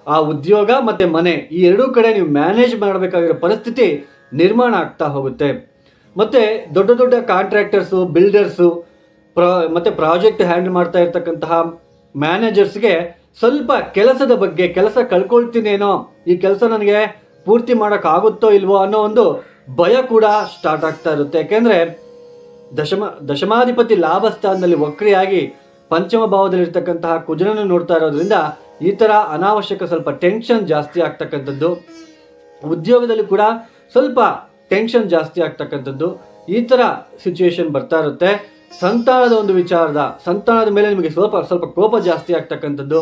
ಆ ಉದ್ಯೋಗ ಮತ್ತು ಮನೆ ಈ ಎರಡೂ ಕಡೆ ನೀವು ಮ್ಯಾನೇಜ್ ಮಾಡಬೇಕಾಗಿರೋ ಪರಿಸ್ಥಿತಿ ನಿರ್ಮಾಣ ಆಗ್ತಾ ಹೋಗುತ್ತೆ. ಮತ್ತೆ ದೊಡ್ಡ ದೊಡ್ಡ ಕಾಂಟ್ರಾಕ್ಟರ್ಸು ಬಿಲ್ಡರ್ಸು ಪ್ರ, ಮತ್ತೆ ಪ್ರಾಜೆಕ್ಟ್ ಹ್ಯಾಂಡಲ್ ಮಾಡ್ತಾ ಇರ್ತಕ್ಕಂತಹ ಮ್ಯಾನೇಜರ್ಸ್ಗೆ ಸ್ವಲ್ಪ ಕೆಲಸದ ಬಗ್ಗೆ, ಕೆಲಸ ಕಳ್ಕೊಳ್ತೀನೇನೋ, ಈ ಕೆಲಸ ನನಗೆ ಪೂರ್ತಿ ಮಾಡೋಕ್ಕಾಗುತ್ತೋ ಇಲ್ವೋ ಅನ್ನೋ ಒಂದು ಭಯ ಕೂಡ ಸ್ಟಾರ್ಟ್ ಆಗ್ತಾ ಇರುತ್ತೆ. ಯಾಕೆಂದರೆ ದಶಮ, ದಶಮಾಧಿಪತಿ ಲಾಭ ಸ್ಥಾನದಲ್ಲಿ ವಕ್ರಿಯಾಗಿ ಪಂಚಮ ಭಾವದಲ್ಲಿರ್ತಕ್ಕಂತಹ ಕುಜನನ್ನು ನೋಡ್ತಾ ಇರೋದ್ರಿಂದ ಈ ಥರ ಅನಾವಶ್ಯಕ ಸ್ವಲ್ಪ ಟೆನ್ಷನ್ ಜಾಸ್ತಿ ಆಗ್ತಕ್ಕಂಥದ್ದು. ಉದ್ಯೋಗದಲ್ಲಿ ಕೂಡ ಸ್ವಲ್ಪ ಟೆನ್ಷನ್ ಜಾಸ್ತಿ ಆಗ್ತಕ್ಕಂಥದ್ದು ಈ ಥರ ಸಿಚುವೇಶನ್ ಬರ್ತಾ ಇರುತ್ತೆ. ಸಂತಾನದ ಒಂದು ವಿಚಾರದ, ಸಂತಾನದ ಮೇಲೆ ನಿಮಗೆ ಸ್ವಲ್ಪ ಸ್ವಲ್ಪ ಕೋಪ ಜಾಸ್ತಿ ಆಗ್ತಕ್ಕಂಥದ್ದು.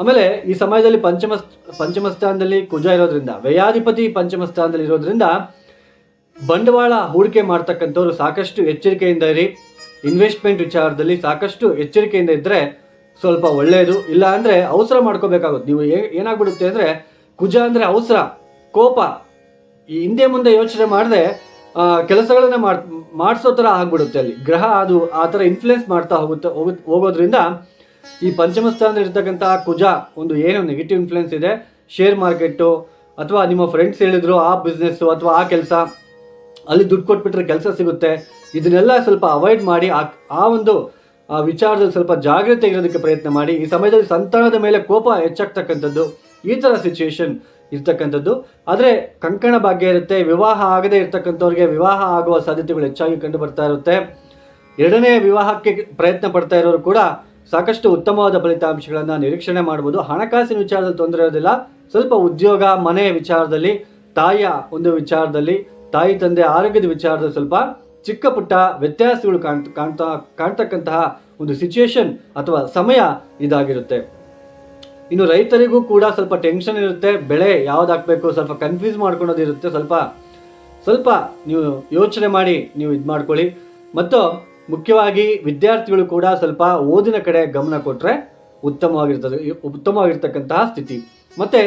ಆಮೇಲೆ ಈ ಸಮಯದಲ್ಲಿ ಪಂಚಮ ಪಂಚಮ ಸ್ಥಾನದಲ್ಲಿ ಕುಜ ಇರೋದ್ರಿಂದ ವ್ಯಯಾಧಿಪತಿ ಪಂಚಮ ಸ್ಥಾನದಲ್ಲಿ ಇರೋದ್ರಿಂದ ಬಂಡವಾಳ ಹೂಡಿಕೆ ಮಾಡ್ತಕ್ಕಂಥವ್ರು ಸಾಕಷ್ಟು ಎಚ್ಚರಿಕೆಯಿಂದ ಇರಿ. ಇನ್ವೆಸ್ಟ್ಮೆಂಟ್ ವಿಚಾರದಲ್ಲಿ ಸಾಕಷ್ಟು ಎಚ್ಚರಿಕೆಯಿಂದ ಇದ್ದರೆ ಸ್ವಲ್ಪ ಒಳ್ಳೆಯದು ಇಲ್ಲ ಅಂದರೆ ಅವಸರ ಮಾಡ್ಕೋಬೇಕಾಗುತ್ತೆ. ನೀವು ಏನಾಗ್ಬಿಡುತ್ತೆ ಅಂದರೆ ಕುಜ ಅಂದರೆ ಅವಸರ, ಕೋಪ ಈ ಹಿಂದೆ ಮುಂದೆ ಯೋಚನೆ ಮಾಡದೆ ಕೆಲಸಗಳನ್ನ ಮಾಡ್, ಮಾಡಿಸೋ ಥರ ಆಗ್ಬಿಡುತ್ತೆ ಅಲ್ಲಿ. ಗ್ರಹ ಅದು ಆ ಥರ ಇನ್ಫ್ಲುಯೆನ್ಸ್ ಮಾಡ್ತಾ ಹೋಗುತ್ತೆ, ಹೋಗು- ಹೋಗೋದ್ರಿಂದ ಈ ಪಂಚಮ ಸ್ಥಾನದಲ್ಲಿ ಇರ್ತಕ್ಕಂತಹ ಕುಜ ಒಂದು ಏನು ನೆಗೆಟಿವ್ ಇನ್ಫ್ಲುಯೆನ್ಸ್ ಇದೆ. ಶೇರ್ ಮಾರ್ಕೆಟು ಅಥವಾ ನಿಮ್ಮ ಫ್ರೆಂಡ್ಸ್ ಹೇಳಿದ್ರು ಆ ಬಿಸ್ನೆಸ್ಸು ಅಥವಾ ಆ ಕೆಲಸ, ಅಲ್ಲಿ ದುಡ್ಡು ಕೊಟ್ಬಿಟ್ರೆ ಕೆಲಸ ಸಿಗುತ್ತೆ. ಇದನ್ನೆಲ್ಲ ಸ್ವಲ್ಪ ಅವಾಯ್ಡ್ ಮಾಡಿ, ಆ ಒಂದು ವಿಚಾರದಲ್ಲಿ ಸ್ವಲ್ಪ ಜಾಗ್ರತೆ ಇರೋದಕ್ಕೆ ಪ್ರಯತ್ನ ಮಾಡಿ. ಈ ಸಮಯದಲ್ಲಿ ಸಂತಾನದ ಮೇಲೆ ಕೋಪ ಹೆಚ್ಚಾಗ್ತಕ್ಕಂಥದ್ದು ಈ ಥರ ಸಿಚುವೇಶನ್ ಇರ್ತಕ್ಕಂಥದ್ದು. ಆದರೆ ಕಂಕಣ ಭಾಗ್ಯ ಇರುತ್ತೆ, ವಿವಾಹ ಆಗದೇ ಇರ್ತಕ್ಕಂಥವ್ರಿಗೆ ವಿವಾಹ ಆಗುವ ಸಾಧ್ಯತೆಗಳು ಹೆಚ್ಚಾಗಿ ಕಂಡು ಬರ್ತಾ ಇರುತ್ತೆ. ಎರಡನೇ ವಿವಾಹಕ್ಕೆ ಪ್ರಯತ್ನ ಪಡ್ತಾ ಇರೋರು ಕೂಡ ಸಾಕಷ್ಟು ಉತ್ತಮವಾದ ಫಲಿತಾಂಶಗಳನ್ನು ನಿರೀಕ್ಷಣೆ ಮಾಡ್ಬೋದು. ಹಣಕಾಸಿನ ವಿಚಾರದಲ್ಲಿ ತೊಂದರೆ ಇರೋದಿಲ್ಲ. ಸ್ವಲ್ಪ ಉದ್ಯೋಗ ಮನೆಯ ವಿಚಾರದಲ್ಲಿ, ತಾಯಿಯ ಒಂದು ವಿಚಾರದಲ್ಲಿ, ತಾಯಿ, ತಂದೆ ಆರೋಗ್ಯದ ವಿಚಾರದಲ್ಲಿ ಸ್ವಲ್ಪ ಚಿಕ್ಕ ಪುಟ್ಟ ವ್ಯತ್ಯಾಸಗಳು ಕಾಣ್ತಾ ಕಾಣ್ತಾ, ಕಾಣ್ತಕ್ಕಂತಹ ಒಂದು ಸಿಚುಯೇಷನ್ ಅಥವಾ ಸಮಯ ಇದಾಗಿರುತ್ತೆ. ಇನ್ನು ರೈತರಿಗೂ ಕೂಡ ಸ್ವಲ್ಪ ಟೆನ್ಷನ್ ಇರುತ್ತೆ, ಬೆಳೆ ಯಾವ್ದು ಹಾಕ್ಬೇಕು ಸ್ವಲ್ಪ ಕನ್ಫ್ಯೂಸ್ ಮಾಡ್ಕೊಳೋದಿರುತ್ತೆ, ಸ್ವಲ್ಪ ಸ್ವಲ್ಪ ನೀವು ಯೋಚನೆ ಮಾಡಿ ನೀವು ಇದು ಮಾಡ್ಕೊಳ್ಳಿ. ಮತ್ತು ಮುಖ್ಯವಾಗಿ ವಿದ್ಯಾರ್ಥಿಗಳು ಕೂಡ ಸ್ವಲ್ಪ ಓದಿನ ಕಡೆ ಗಮನ ಕೊಟ್ಟರೆ ಉತ್ತಮವಾಗಿರ್ತದೆ ಉತ್ತಮವಾಗಿರ್ತಕ್ಕಂತಹ ಸ್ಥಿತಿ. ಮತ್ತು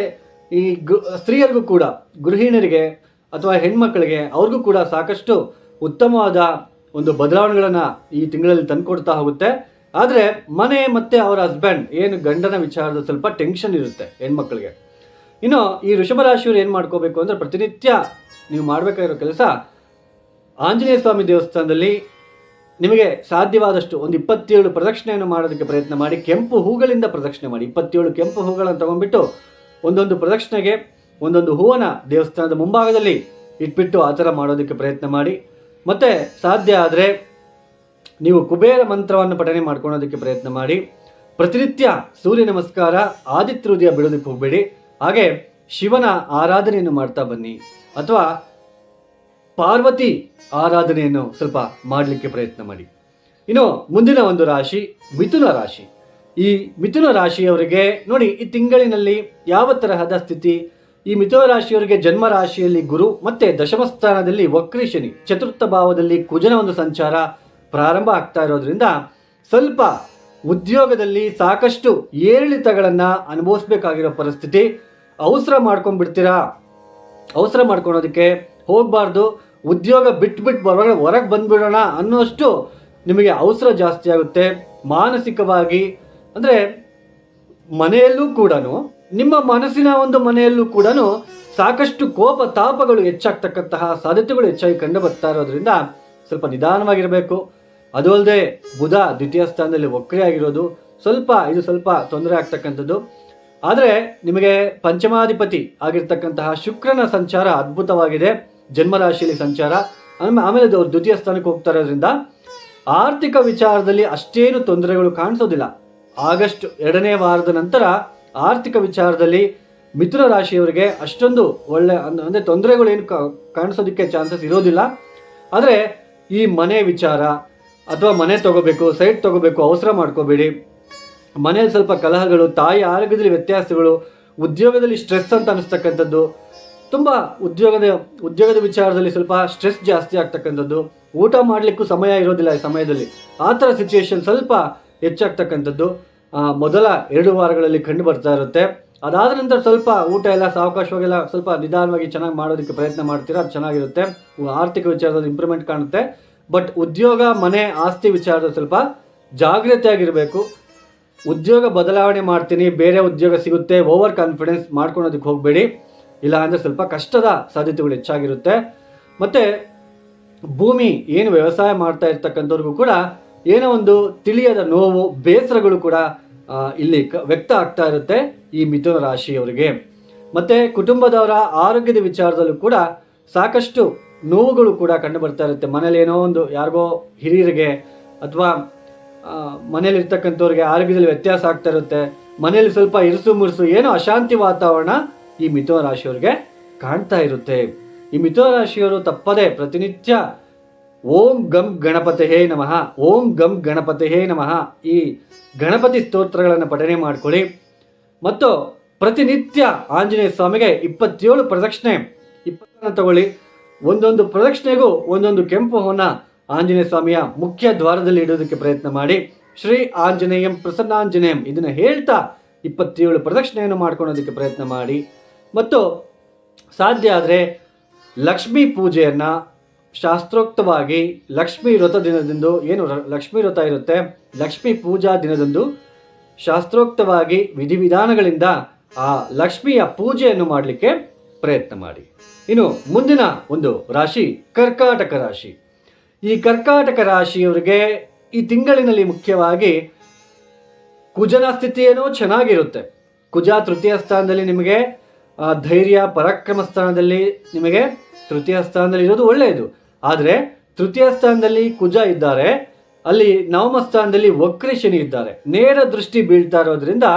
ಈ ಗೃ, ಸ್ತ್ರೀಯರಿಗೂ ಕೂಡ, ಗೃಹಿಣಿಯರಿಗೆ ಅಥವಾ ಹೆಣ್ಮಕ್ಳಿಗೆ ಅವ್ರಿಗೂ ಕೂಡ ಸಾಕಷ್ಟು ಉತ್ತಮವಾದ ಒಂದು ಬದಲಾವಣೆಗಳನ್ನು ಈ ತಿಂಗಳಲ್ಲಿ ತಂದುಕೊಡ್ತಾ ಹೋಗುತ್ತೆ. ಆದರೆ ಮನೆ ಮತ್ತು ಅವರ ಹಸ್ಬೆಂಡ್ ಏನು ಗಂಡನ ವಿಚಾರದ ಸ್ವಲ್ಪ ಟೆನ್ಷನ್ ಇರುತ್ತೆ ಹೆಣ್ಮಕ್ಳಿಗೆ. ಇನ್ನು ಈ ರಾಶಿಯವರು ಏನು ಮಾಡ್ಕೋಬೇಕು ಅಂದರೆ ಪ್ರತಿನಿತ್ಯ ನೀವು ಮಾಡಬೇಕಾಗಿರೋ ಕೆಲಸ ಆಂಜನೇಯ ಸ್ವಾಮಿ ದೇವಸ್ಥಾನದಲ್ಲಿ ನಿಮಗೆ ಸಾಧ್ಯವಾದಷ್ಟು ಒಂದು ಇಪ್ಪತ್ತೇಳು ಪ್ರದಕ್ಷಿಣೆಯನ್ನು ಮಾಡೋದಕ್ಕೆ ಪ್ರಯತ್ನ ಮಾಡಿ, ಕೆಂಪು ಹೂಗಳಿಂದ ಪ್ರದಕ್ಷಿಣೆ ಮಾಡಿ. ಇಪ್ಪತ್ತೇಳು ಕೆಂಪು ಹೂಗಳನ್ನು ತಗೊಂಡ್ಬಿಟ್ಟು ಒಂದೊಂದು ಪ್ರದಕ್ಷಿಣೆಗೆ ಒಂದೊಂದು ಹೂವನ ದೇವಸ್ಥಾನದ ಮುಂಭಾಗದಲ್ಲಿ ಇಟ್ಬಿಟ್ಟು ಆ ಥರ ಮಾಡೋದಕ್ಕೆ ಪ್ರಯತ್ನ ಮಾಡಿ. ಮತ್ತು ಸಾಧ್ಯ ಆದರೆ ನೀವು ಕುಬೇರ ಮಂತ್ರವನ್ನು ಪಠನೆ ಮಾಡ್ಕೊಳ್ಳೋದಕ್ಕೆ ಪ್ರಯತ್ನ ಮಾಡಿ. ಪ್ರತಿನಿತ್ಯ ಸೂರ್ಯ ನಮಸ್ಕಾರ, ಆದಿತ್ಯ ಹೃದಯ ಬಿಡೋದಕ್ಕೆ ಹೋಗಬೇಡಿ. ಹಾಗೆ ಶಿವನ ಆರಾಧನೆಯನ್ನು ಮಾಡ್ತಾ ಬನ್ನಿ. ಅಥವಾ ಪಾರ್ವತಿ ಆರಾಧನೆಯನ್ನು ಸ್ವಲ್ಪ ಮಾಡಲಿಕ್ಕೆ ಪ್ರಯತ್ನ ಮಾಡಿ. ಇನ್ನು ಮುಂದಿನ ಒಂದು ರಾಶಿ, ಮಿಥುನ ರಾಶಿ. ಈ ಮಿಥುನ ರಾಶಿಯವರಿಗೆ ನೋಡಿ, ಈ ತಿಂಗಳಿನಲ್ಲಿ ಯಾವ ತರಹದ ಸ್ಥಿತಿ? ಈ ಮಿಥುನ ರಾಶಿಯವರಿಗೆ ಜನ್ಮ ರಾಶಿಯಲ್ಲಿ ಗುರು, ಮತ್ತೆ ದಶಮ ಸ್ಥಾನದಲ್ಲಿ ವಕ್ರಿ ಚತುರ್ಥ ಭಾವದಲ್ಲಿ ಕುಜನ ಒಂದು ಸಂಚಾರ ಪ್ರಾರಂಭ ಆಗ್ತಾ ಇರೋದ್ರಿಂದ ಸ್ವಲ್ಪ ಉದ್ಯೋಗದಲ್ಲಿ ಸಾಕಷ್ಟು ಏರಿಳಿತಗಳನ್ನು ಅನುಭವಿಸ್ಬೇಕಾಗಿರೋ ಪರಿಸ್ಥಿತಿ ಅವಸರ ಮಾಡ್ಕೊಂಡ್ಬಿಡ್ತೀರಾ? ಅವಸರ ಮಾಡ್ಕೊಳೋದಕ್ಕೆ ಹೋಗಬಾರ್ದು. ಉದ್ಯೋಗ ಬಿಟ್ಬಿಟ್ಟು ಹೊರಗಡೆ ಹೊರಗೆ ಬಂದ್ಬಿಡೋಣ ಅನ್ನೋಷ್ಟು ನಿಮಗೆ ಅವಸರ ಜಾಸ್ತಿ ಆಗುತ್ತೆ. ಮಾನಸಿಕವಾಗಿ ಅಂದರೆ ಮನೆಯಲ್ಲೂ ಕೂಡ ನಿಮ್ಮ ಮನಸ್ಸಿನ ಒಂದು ಮನೆಯಲ್ಲೂ ಕೂಡ ಸಾಕಷ್ಟು ಕೋಪ ತಾಪಗಳು ಹೆಚ್ಚಾಗ್ತಕ್ಕಂತಹ ಸಾಧ್ಯತೆಗಳು ಹೆಚ್ಚಾಗಿ ಕಂಡು ಬರ್ತಾ ಇರೋದ್ರಿಂದ ಸ್ವಲ್ಪ ನಿಧಾನವಾಗಿರಬೇಕು. ಅದು ಅಲ್ಲದೆ ಬುಧ ದ್ವಿತೀಯ ಸ್ಥಾನದಲ್ಲಿ ವಕ್ರಿ ಆಗಿರೋದು ಸ್ವಲ್ಪ, ಇದು ಸ್ವಲ್ಪ ತೊಂದರೆ ಆಗ್ತಕ್ಕಂಥದ್ದು. ಆದರೆ ನಿಮಗೆ ಪಂಚಮಾಧಿಪತಿ ಆಗಿರ್ತಕ್ಕಂತಹ ಶುಕ್ರನ ಸಂಚಾರ ಅದ್ಭುತವಾಗಿದೆ, ಜನ್ಮರಾಶಿಯಲ್ಲಿ ಸಂಚಾರ. ಆಮೇಲೆ ಅವರು ದ್ವಿತೀಯ ಸ್ಥಾನಕ್ಕೆ ಹೋಗ್ತಾ ಇರೋದ್ರಿಂದ ಆರ್ಥಿಕ ವಿಚಾರದಲ್ಲಿ ಅಷ್ಟೇನು ತೊಂದರೆಗಳು ಕಾಣಿಸೋದಿಲ್ಲ. ಆಗಸ್ಟ್ ಎರಡನೇ ವಾರದ ನಂತರ ಆರ್ಥಿಕ ವಿಚಾರದಲ್ಲಿ ಮಿಥುನ ರಾಶಿಯವರಿಗೆ ಅಷ್ಟೊಂದು ಒಳ್ಳೆ ಅಂದ್ರೆ ತೊಂದರೆಗಳು ಏನು ಕಾಣಿಸೋದಕ್ಕೆ ಚಾನ್ಸಸ್ ಇರೋದಿಲ್ಲ. ಆದರೆ ಈ ಮನೆ ವಿಚಾರ ಅಥವಾ ಮನೆ ತಗೋಬೇಕು ಸೈಟ್ ತಗೋಬೇಕು, ಅವಸರ ಮಾಡ್ಕೋಬೇಡಿ. ಮನೆಯಲ್ಲಿ ಸ್ವಲ್ಪ ಕಲಹಗಳು, ತಾಯಿ ಆರೋಗ್ಯದಲ್ಲಿ ವ್ಯತ್ಯಾಸಗಳು, ಉದ್ಯೋಗದಲ್ಲಿ ಸ್ಟ್ರೆಸ್ ಅಂತ ಅನ್ನಿಸ್ತಕ್ಕಂಥದ್ದು ತುಂಬ ಉದ್ಯೋಗದ ಉದ್ಯೋಗದ ವಿಚಾರದಲ್ಲಿ ಸ್ವಲ್ಪ ಸ್ಟ್ರೆಸ್ ಜಾಸ್ತಿ ಆಗ್ತಕ್ಕಂಥದ್ದು. ಊಟ ಮಾಡಲಿಕ್ಕೂ ಸಮಯ ಇರೋದಿಲ್ಲ ಈ ಸಮಯದಲ್ಲಿ. ಆ ಥರ ಸಿಚುವೇಶನ್ ಸ್ವಲ್ಪ ಹೆಚ್ಚಾಗ್ತಕ್ಕಂಥದ್ದು. ಮೊದಲ ಎರಡು ವಾರಗಳಲ್ಲಿ ಕಂಡು ಬರ್ತಾ ಇರುತ್ತೆ. ಅದಾದ ನಂತರ ಸ್ವಲ್ಪ ಊಟ ಎಲ್ಲ ಸಾವಕಾಶವಾಗೆಲ್ಲ ಸ್ವಲ್ಪ ನಿಧಾನವಾಗಿ ಚೆನ್ನಾಗಿ ಮಾಡೋದಕ್ಕೆ ಪ್ರಯತ್ನ ಮಾಡ್ತೀರಾ, ಅದು ಚೆನ್ನಾಗಿರುತ್ತೆ. ಆರ್ಥಿಕ ವಿಚಾರದಲ್ಲಿ ಇಂಪ್ರೂವ್ಮೆಂಟ್ ಕಾಣುತ್ತೆ. ಬಟ್ ಉದ್ಯೋಗ ಮನೆ ಆಸ್ತಿ ವಿಚಾರದ ಸ್ವಲ್ಪ ಜಾಗೃತಿಯಾಗಿರಬೇಕು ಉದ್ಯೋಗ ಬದಲಾವಣೆ ಮಾಡ್ತೀನಿ, ಬೇರೆ ಉದ್ಯೋಗ ಸಿಗುತ್ತೆ ಓವರ್ ಕಾನ್ಫಿಡೆನ್ಸ್ ಮಾಡ್ಕೊಳೋದಕ್ಕೆ ಹೋಗಬೇಡಿ. ಇಲ್ಲ ಅಂದರೆ ಸ್ವಲ್ಪ ಕಷ್ಟದ ಸಾಧ್ಯತೆಗಳು ಹೆಚ್ಚಾಗಿರುತ್ತೆ. ಮತ್ತು ಭೂಮಿ ಏನು ವ್ಯವಸಾಯ ಮಾಡ್ತಾ ಇರ್ತಕ್ಕಂಥವ್ರಿಗೂ ಕೂಡ ಏನೋ ಒಂದು ತಿಳಿಯದ ನೋವು, ಬೇಸರಗಳು ಕೂಡ ಇಲ್ಲಿ ವ್ಯಕ್ತ ಆಗ್ತಾ ಇರುತ್ತೆ ಈ ಮಿಥುನ ರಾಶಿಯವರಿಗೆ. ಮತ್ತು ಕುಟುಂಬದವರ ಆರೋಗ್ಯದ ವಿಚಾರದಲ್ಲೂ ಕೂಡ ಸಾಕಷ್ಟು ನೋವುಗಳು ಕೂಡ ಕಂಡು ಬರ್ತಾ ಇರುತ್ತೆ. ಮನೇಲಿ ಏನೋ ಒಂದು ಯಾರಿಗೋ ಹಿರಿಯರಿಗೆ ಅಥವಾ ಮನೇಲಿ ಇರ್ತಕ್ಕಂಥವ್ರಿಗೆ ಆರೋಗ್ಯದಲ್ಲಿ ವ್ಯತ್ಯಾಸ ಆಗ್ತಾ ಇರುತ್ತೆ. ಮನೇಲಿ ಸ್ವಲ್ಪ ಇರುಸು ಮುರುಸು, ಏನೋ ಅಶಾಂತಿ ವಾತಾವರಣ ಈ ಮಿಥುನ ರಾಶಿಯವರಿಗೆ ಕಾಣ್ತಾ ಇರುತ್ತೆ. ಈ ಮಿಥುನ ರಾಶಿಯವರು ತಪ್ಪದೆ ಪ್ರತಿನಿತ್ಯ ಓಂ ಗಂ ಗಣಪತಿ ಹೇ ನಮಃ, ಓಂ ಗಂ ಗಣಪತಿ ಹೇ ನಮಃ ಈ ಗಣಪತಿ ಸ್ತೋತ್ರಗಳನ್ನು ಪಠನೆ ಮಾಡಿಕೊಳ್ಳಿ. ಮತ್ತು ಪ್ರತಿನಿತ್ಯ ಆಂಜನೇಯ ಸ್ವಾಮಿಗೆ ಇಪ್ಪತ್ತೇಳು ಪ್ರದಕ್ಷಿಣೆ, ಇಪ್ಪತ್ತನ್ನು ತಗೊಳ್ಳಿ. ಒಂದೊಂದು ಪ್ರದಕ್ಷಿಣೆಗೂ ಒಂದೊಂದು ಕೆಂಪು ಹೊನ್ನ ಆಂಜನೇಯ ಸ್ವಾಮಿಯ ಮುಖ್ಯ ದ್ವಾರದಲ್ಲಿ ಇಡೋದಕ್ಕೆ ಪ್ರಯತ್ನ ಮಾಡಿ ಶ್ರೀ ಆಂಜನೇಯಂ ಪ್ರಸನ್ನಾಂಜನೇಯಂ ಇದನ್ನು ಹೇಳ್ತಾ ಇಪ್ಪತ್ತೇಳು ಪ್ರದಕ್ಷಿಣೆಯನ್ನು ಮಾಡ್ಕೊಳ್ಳೋದಕ್ಕೆ ಪ್ರಯತ್ನ ಮಾಡಿ. ಮತ್ತು ಸಾಧ್ಯ ಆದರೆ ಲಕ್ಷ್ಮೀ ಪೂಜೆಯನ್ನು ಶಾಸ್ತ್ರೋಕ್ತವಾಗಿ ಲಕ್ಷ್ಮೀ ವ್ರತ ದಿನದಂದು ಏನು ಲಕ್ಷ್ಮೀ ವ್ರತ ಇರುತ್ತೆ? ಲಕ್ಷ್ಮೀ ಪೂಜಾ ದಿನದಂದು ಶಾಸ್ತ್ರೋಕ್ತವಾಗಿ ವಿಧಿವಿಧಾನಗಳಿಂದ ಆ ಲಕ್ಷ್ಮಿಯ ಪೂಜೆಯನ್ನು ಮಾಡಲಿಕ್ಕೆ ಪ್ರಯತ್ನ ಮಾಡಿ. ಇನ್ನು ಮುಂದಿನ ಒಂದು ರಾಶಿ ಕರ್ಕಾಟಕ ರಾಶಿ. ಈ ಕರ್ಕಾಟಕ ರಾಶಿಯವರಿಗೆ ಈ ತಿಂಗಳಿನಲ್ಲಿ ಮುಖ್ಯವಾಗಿ ಕುಜನ ಸ್ಥಿತಿ ಏನೋ ಚೆನ್ನಾಗಿರುತ್ತೆ. ಕುಜ ತೃತೀಯ ಸ್ಥಾನದಲ್ಲಿ ನಿಮಗೆ ಧೈರ್ಯ, ಪರಾಕ್ರಮ ಸ್ಥಾನದಲ್ಲಿ ನಿಮಗೆ ತೃತೀಯ ಸ್ಥಾನದಲ್ಲಿ ಇರೋದು ಒಳ್ಳೆಯದು. ಆದರೆ ತೃತೀಯ ಸ್ಥಾನದಲ್ಲಿ ಕುಜ ಇದ್ದಾರೆ, ಅಲ್ಲಿ ನವಮ ಸ್ಥಾನದಲ್ಲಿ ವಕ್ರಿ ಶನಿ ಇದ್ದಾರೆ. ನೇರ ದೃಷ್ಟಿ ಬೀಳ್ತಾ ಇರೋದ್ರಿಂದ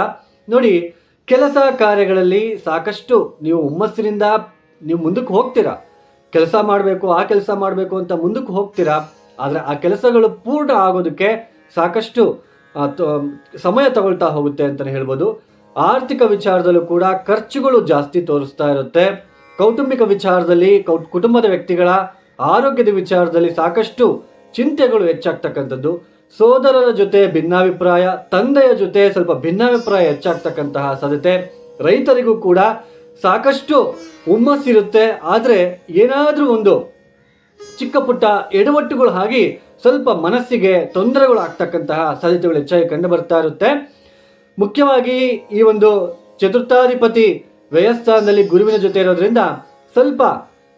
ನೋಡಿ, ಕೆಲಸ ಕಾರ್ಯಗಳಲ್ಲಿ ಸಾಕಷ್ಟು ನೀವು ಹುಮ್ಮಸ್ಸಿನಿಂದ ನೀವು ಮುಂದಕ್ಕೆ ಹೋಗ್ತೀರಾ? ಕೆಲಸ ಮಾಡಬೇಕು, ಆ ಕೆಲಸ ಮಾಡಬೇಕು ಅಂತ ಮುಂದಕ್ಕೆ ಹೋಗ್ತೀರಾ? ಆದರೆ ಆ ಕೆಲಸಗಳು ಪೂರ್ಣ ಆಗೋದಕ್ಕೆ ಸಾಕಷ್ಟು ಸಮಯ ತಗೊಳ್ತಾ ಹೋಗುತ್ತೆ ಅಂತಲೇ ಹೇಳ್ಬೋದು. ಆರ್ಥಿಕ ವಿಚಾರದಲ್ಲೂ ಕೂಡ ಖರ್ಚುಗಳು ಜಾಸ್ತಿ ತೋರಿಸ್ತಾ ಇರುತ್ತೆ. ಕೌಟುಂಬಿಕ ವಿಚಾರದಲ್ಲಿ, ಕೌ, ಕುಟುಂಬದ ವ್ಯಕ್ತಿಗಳ ಆರೋಗ್ಯದ ವಿಚಾರದಲ್ಲಿ ಸಾಕಷ್ಟು ಚಿಂತೆಗಳು ಹೆಚ್ಚಾಗ್ತಕ್ಕಂಥದ್ದು. ಸೋದರರ ಜೊತೆ ಭಿನ್ನಾಭಿಪ್ರಾಯ, ತಂದೆಯ ಜೊತೆ ಸ್ವಲ್ಪ ಭಿನ್ನಾಭಿಪ್ರಾಯ ಹೆಚ್ಚಾಗ್ತಕ್ಕಂತಹ ಸಾಧ್ಯತೆ. ರೈತರಿಗೂ ಕೂಡ ಸಾಕಷ್ಟು ಹುಮ್ಮಸ್ಸಿರುತ್ತೆ ಆದರೆ ಏನಾದರೂ ಒಂದು ಚಿಕ್ಕ ಪುಟ್ಟ ಎಡವಟ್ಟುಗಳು ಆಗಿ ಸ್ವಲ್ಪ ಮನಸ್ಸಿಗೆ ತೊಂದರೆಗಳು ಆಗ್ತಕ್ಕಂತಹ ಸಾಧ್ಯತೆಗಳು ಹೆಚ್ಚಾಗಿ ಕಂಡು ಬರ್ತಾ ಇರುತ್ತೆ. ಮುಖ್ಯವಾಗಿ ಈ ಒಂದು ಚತುರ್ಥಾಧಿಪತಿ ವ್ಯಯಸ್ಥಾನದಲ್ಲಿ ಗುರುವಿನ ಜೊತೆ ಇರೋದ್ರಿಂದ ಸ್ವಲ್ಪ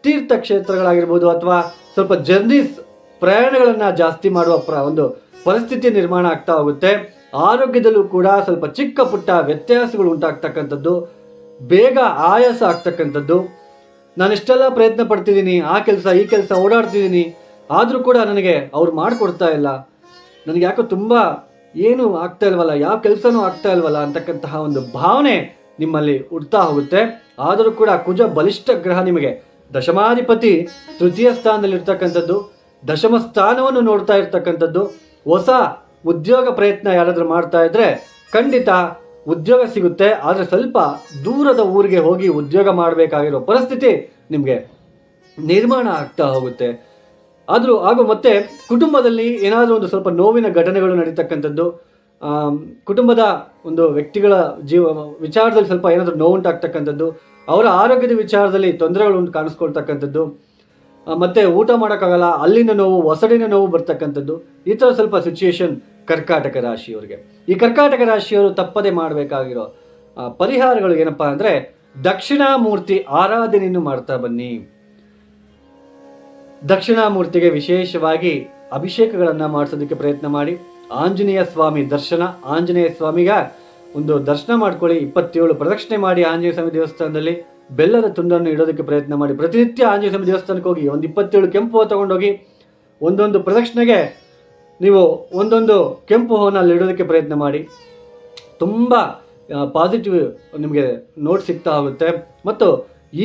ತೀರ್ಥಕ್ಷೇತ್ರಗಳಾಗಿರ್ಬೋದು ಅಥವಾ ಸ್ವಲ್ಪ ಜರ್ನೀಸ್ ಪ್ರಯಾಣಗಳನ್ನು ಜಾಸ್ತಿ ಮಾಡುವ ಪ್ರ ಒಂದು ಪರಿಸ್ಥಿತಿ ನಿರ್ಮಾಣ ಆಗ್ತಾ ಹೋಗುತ್ತೆ. ಆರೋಗ್ಯದಲ್ಲೂ ಕೂಡ ಸ್ವಲ್ಪ ಚಿಕ್ಕ ಪುಟ್ಟ ವ್ಯತ್ಯಾಸಗಳು ಉಂಟಾಗ್ತಕ್ಕಂಥದ್ದು ಬೇಗ ಆಯಾಸ ಆಗ್ತಕ್ಕಂಥದ್ದು. ನಾನು ಇಷ್ಟೆಲ್ಲ ಪ್ರಯತ್ನ ಪಡ್ತಿದ್ದೀನಿ, ಆ ಕೆಲಸ, ಈ ಕೆಲಸ ಓಡಾಡ್ತಿದ್ದೀನಿ. ಆದರೂ ಕೂಡ ನನಗೆ ಅವ್ರು ಮಾಡಿಕೊಡ್ತಾ ಇಲ್ಲ. ನನಗೆ ಯಾಕೋ ತುಂಬ ಏನು ಆಗ್ತಾ ಇಲ್ವಲ್ಲ, ಯಾವ ಕೆಲಸನೂ ಆಗ್ತಾ ಇಲ್ವಲ್ಲ ಅಂತಕ್ಕಂತಹ ಒಂದು ಭಾವನೆ ನಿಮ್ಮಲ್ಲಿ ಹುಡ್ತಾ ಹೋಗುತ್ತೆ. ಆದರೂ ಕೂಡ ಕುಜ ಬಲಿಷ್ಠ ಗ್ರಹ ನಿಮಗೆ ದಶಮಾಧಿಪತಿ ತೃತೀಯ ಸ್ಥಾನದಲ್ಲಿರ್ತಕ್ಕಂಥದ್ದು. ದಶಮ ಸ್ಥಾನವನ್ನು ನೋಡ್ತಾ ಇರ್ತಕ್ಕಂಥದ್ದು. ಹೊಸ ಉದ್ಯೋಗ ಪ್ರಯತ್ನ ಯಾರಾದರೂ ಮಾಡ್ತಾ ಇದ್ರೆ ಖಂಡಿತ ಉದ್ಯೋಗ ಸಿಗುತ್ತೆ, ಆದರೆ ಸ್ವಲ್ಪ ದೂರದ ಊರಿಗೆ ಹೋಗಿ ಉದ್ಯೋಗ ಮಾಡಬೇಕಾಗಿರೋ ಪರಿಸ್ಥಿತಿ ನಿಮಗೆ ನಿರ್ಮಾಣ ಆಗ್ತಾ ಹೋಗುತ್ತೆ. ಆದರೂ ಹಾಗೂ ಮತ್ತೆ ಕುಟುಂಬದಲ್ಲಿ ಏನಾದರೂ ಒಂದು ಸ್ವಲ್ಪ ನೋವಿನ ಘಟನೆಗಳು ನಡೀತಕ್ಕಂಥದ್ದು ಕುಟುಂಬದ ಒಂದು ವ್ಯಕ್ತಿಗಳ ಜೀವ, ವಿಚಾರದಲ್ಲಿ ಸ್ವಲ್ಪ ಏನಾದರೂ ನೋವುಂಟಾಗ್ತಕ್ಕಂಥದ್ದು, ಅವರ ಆರೋಗ್ಯದ ವಿಚಾರದಲ್ಲಿ ತೊಂದರೆಗಳು ಉಂಟು ಕಾಣಿಸ್ಕೊಳ್ತಕ್ಕಂಥದ್ದು ಮತ್ತು ಊಟ ಮಾಡೋಕ್ಕಾಗಲ್ಲ, ಅಲ್ಲಿನ ನೋವು ಒಸಡಿನ ನೋವು ಬರ್ತಕ್ಕಂಥದ್ದು, ಈ ಥರ ಸ್ವಲ್ಪ ಸಿಚುಯೇಷನ್ ಕರ್ಕಾಟಕ ರಾಶಿಯವರಿಗೆ. ಈ ಕರ್ಕಾಟಕ ರಾಶಿಯವರು ತಪ್ಪದೆ ಮಾಡಬೇಕಾಗಿರೋ ಪರಿಹಾರಗಳು ಏನಪ್ಪಾ ಅಂದರೆ ದಕ್ಷಿಣಾಮೂರ್ತಿ ಆರಾಧನೆಯನ್ನು ಮಾಡ್ತಾ ಬನ್ನಿ. ದಕ್ಷಿಣಾಮೂರ್ತಿಗೆ ವಿಶೇಷವಾಗಿ ಅಭಿಷೇಕಗಳನ್ನು ಮಾಡಿಸೋದಕ್ಕೆ ಪ್ರಯತ್ನ ಮಾಡಿ. ಆಂಜನೇಯ ಸ್ವಾಮಿ ದರ್ಶನ, ಆಂಜನೇಯ ಸ್ವಾಮಿಗ ಒಂದು ದರ್ಶನ ಮಾಡ್ಕೊಳ್ಳಿ. ಇಪ್ಪತ್ತೇಳು ಪ್ರದಕ್ಷಿಣೆ ಮಾಡಿ ಆಂಜನೇಯ ಸ್ವಾಮಿ ದೇವಸ್ಥಾನದಲ್ಲಿ. ಬೆಲ್ಲದ ತುಂಡನ್ನು ಇಡೋದಕ್ಕೆ ಪ್ರಯತ್ನ ಮಾಡಿ. ಪ್ರತಿನಿತ್ಯ ಆಂಜನೇಯ ಸ್ವಾಮಿ ದೇವಸ್ಥಾನಕ್ಕೆ ಹೋಗಿ. ಒಂದು ಇಪ್ಪತ್ತೇಳು ಕೆಂಪು ತಗೊಂಡೋಗಿ, ಒಂದೊಂದು ಪ್ರದಕ್ಷಿಣೆಗೆ ನೀವು ಒಂದೊಂದು ಕೆಂಪು ಹೂವನ್ನು ಅಲ್ಲಿ ಇಡೋದಕ್ಕೆ ಪ್ರಯತ್ನ ಮಾಡಿ. ತುಂಬ ಪಾಸಿಟಿವ್ ನಿಮಗೆ ನೋಟ್ ಸಿಗ್ತಾ ಹೋಗುತ್ತೆ. ಮತ್ತು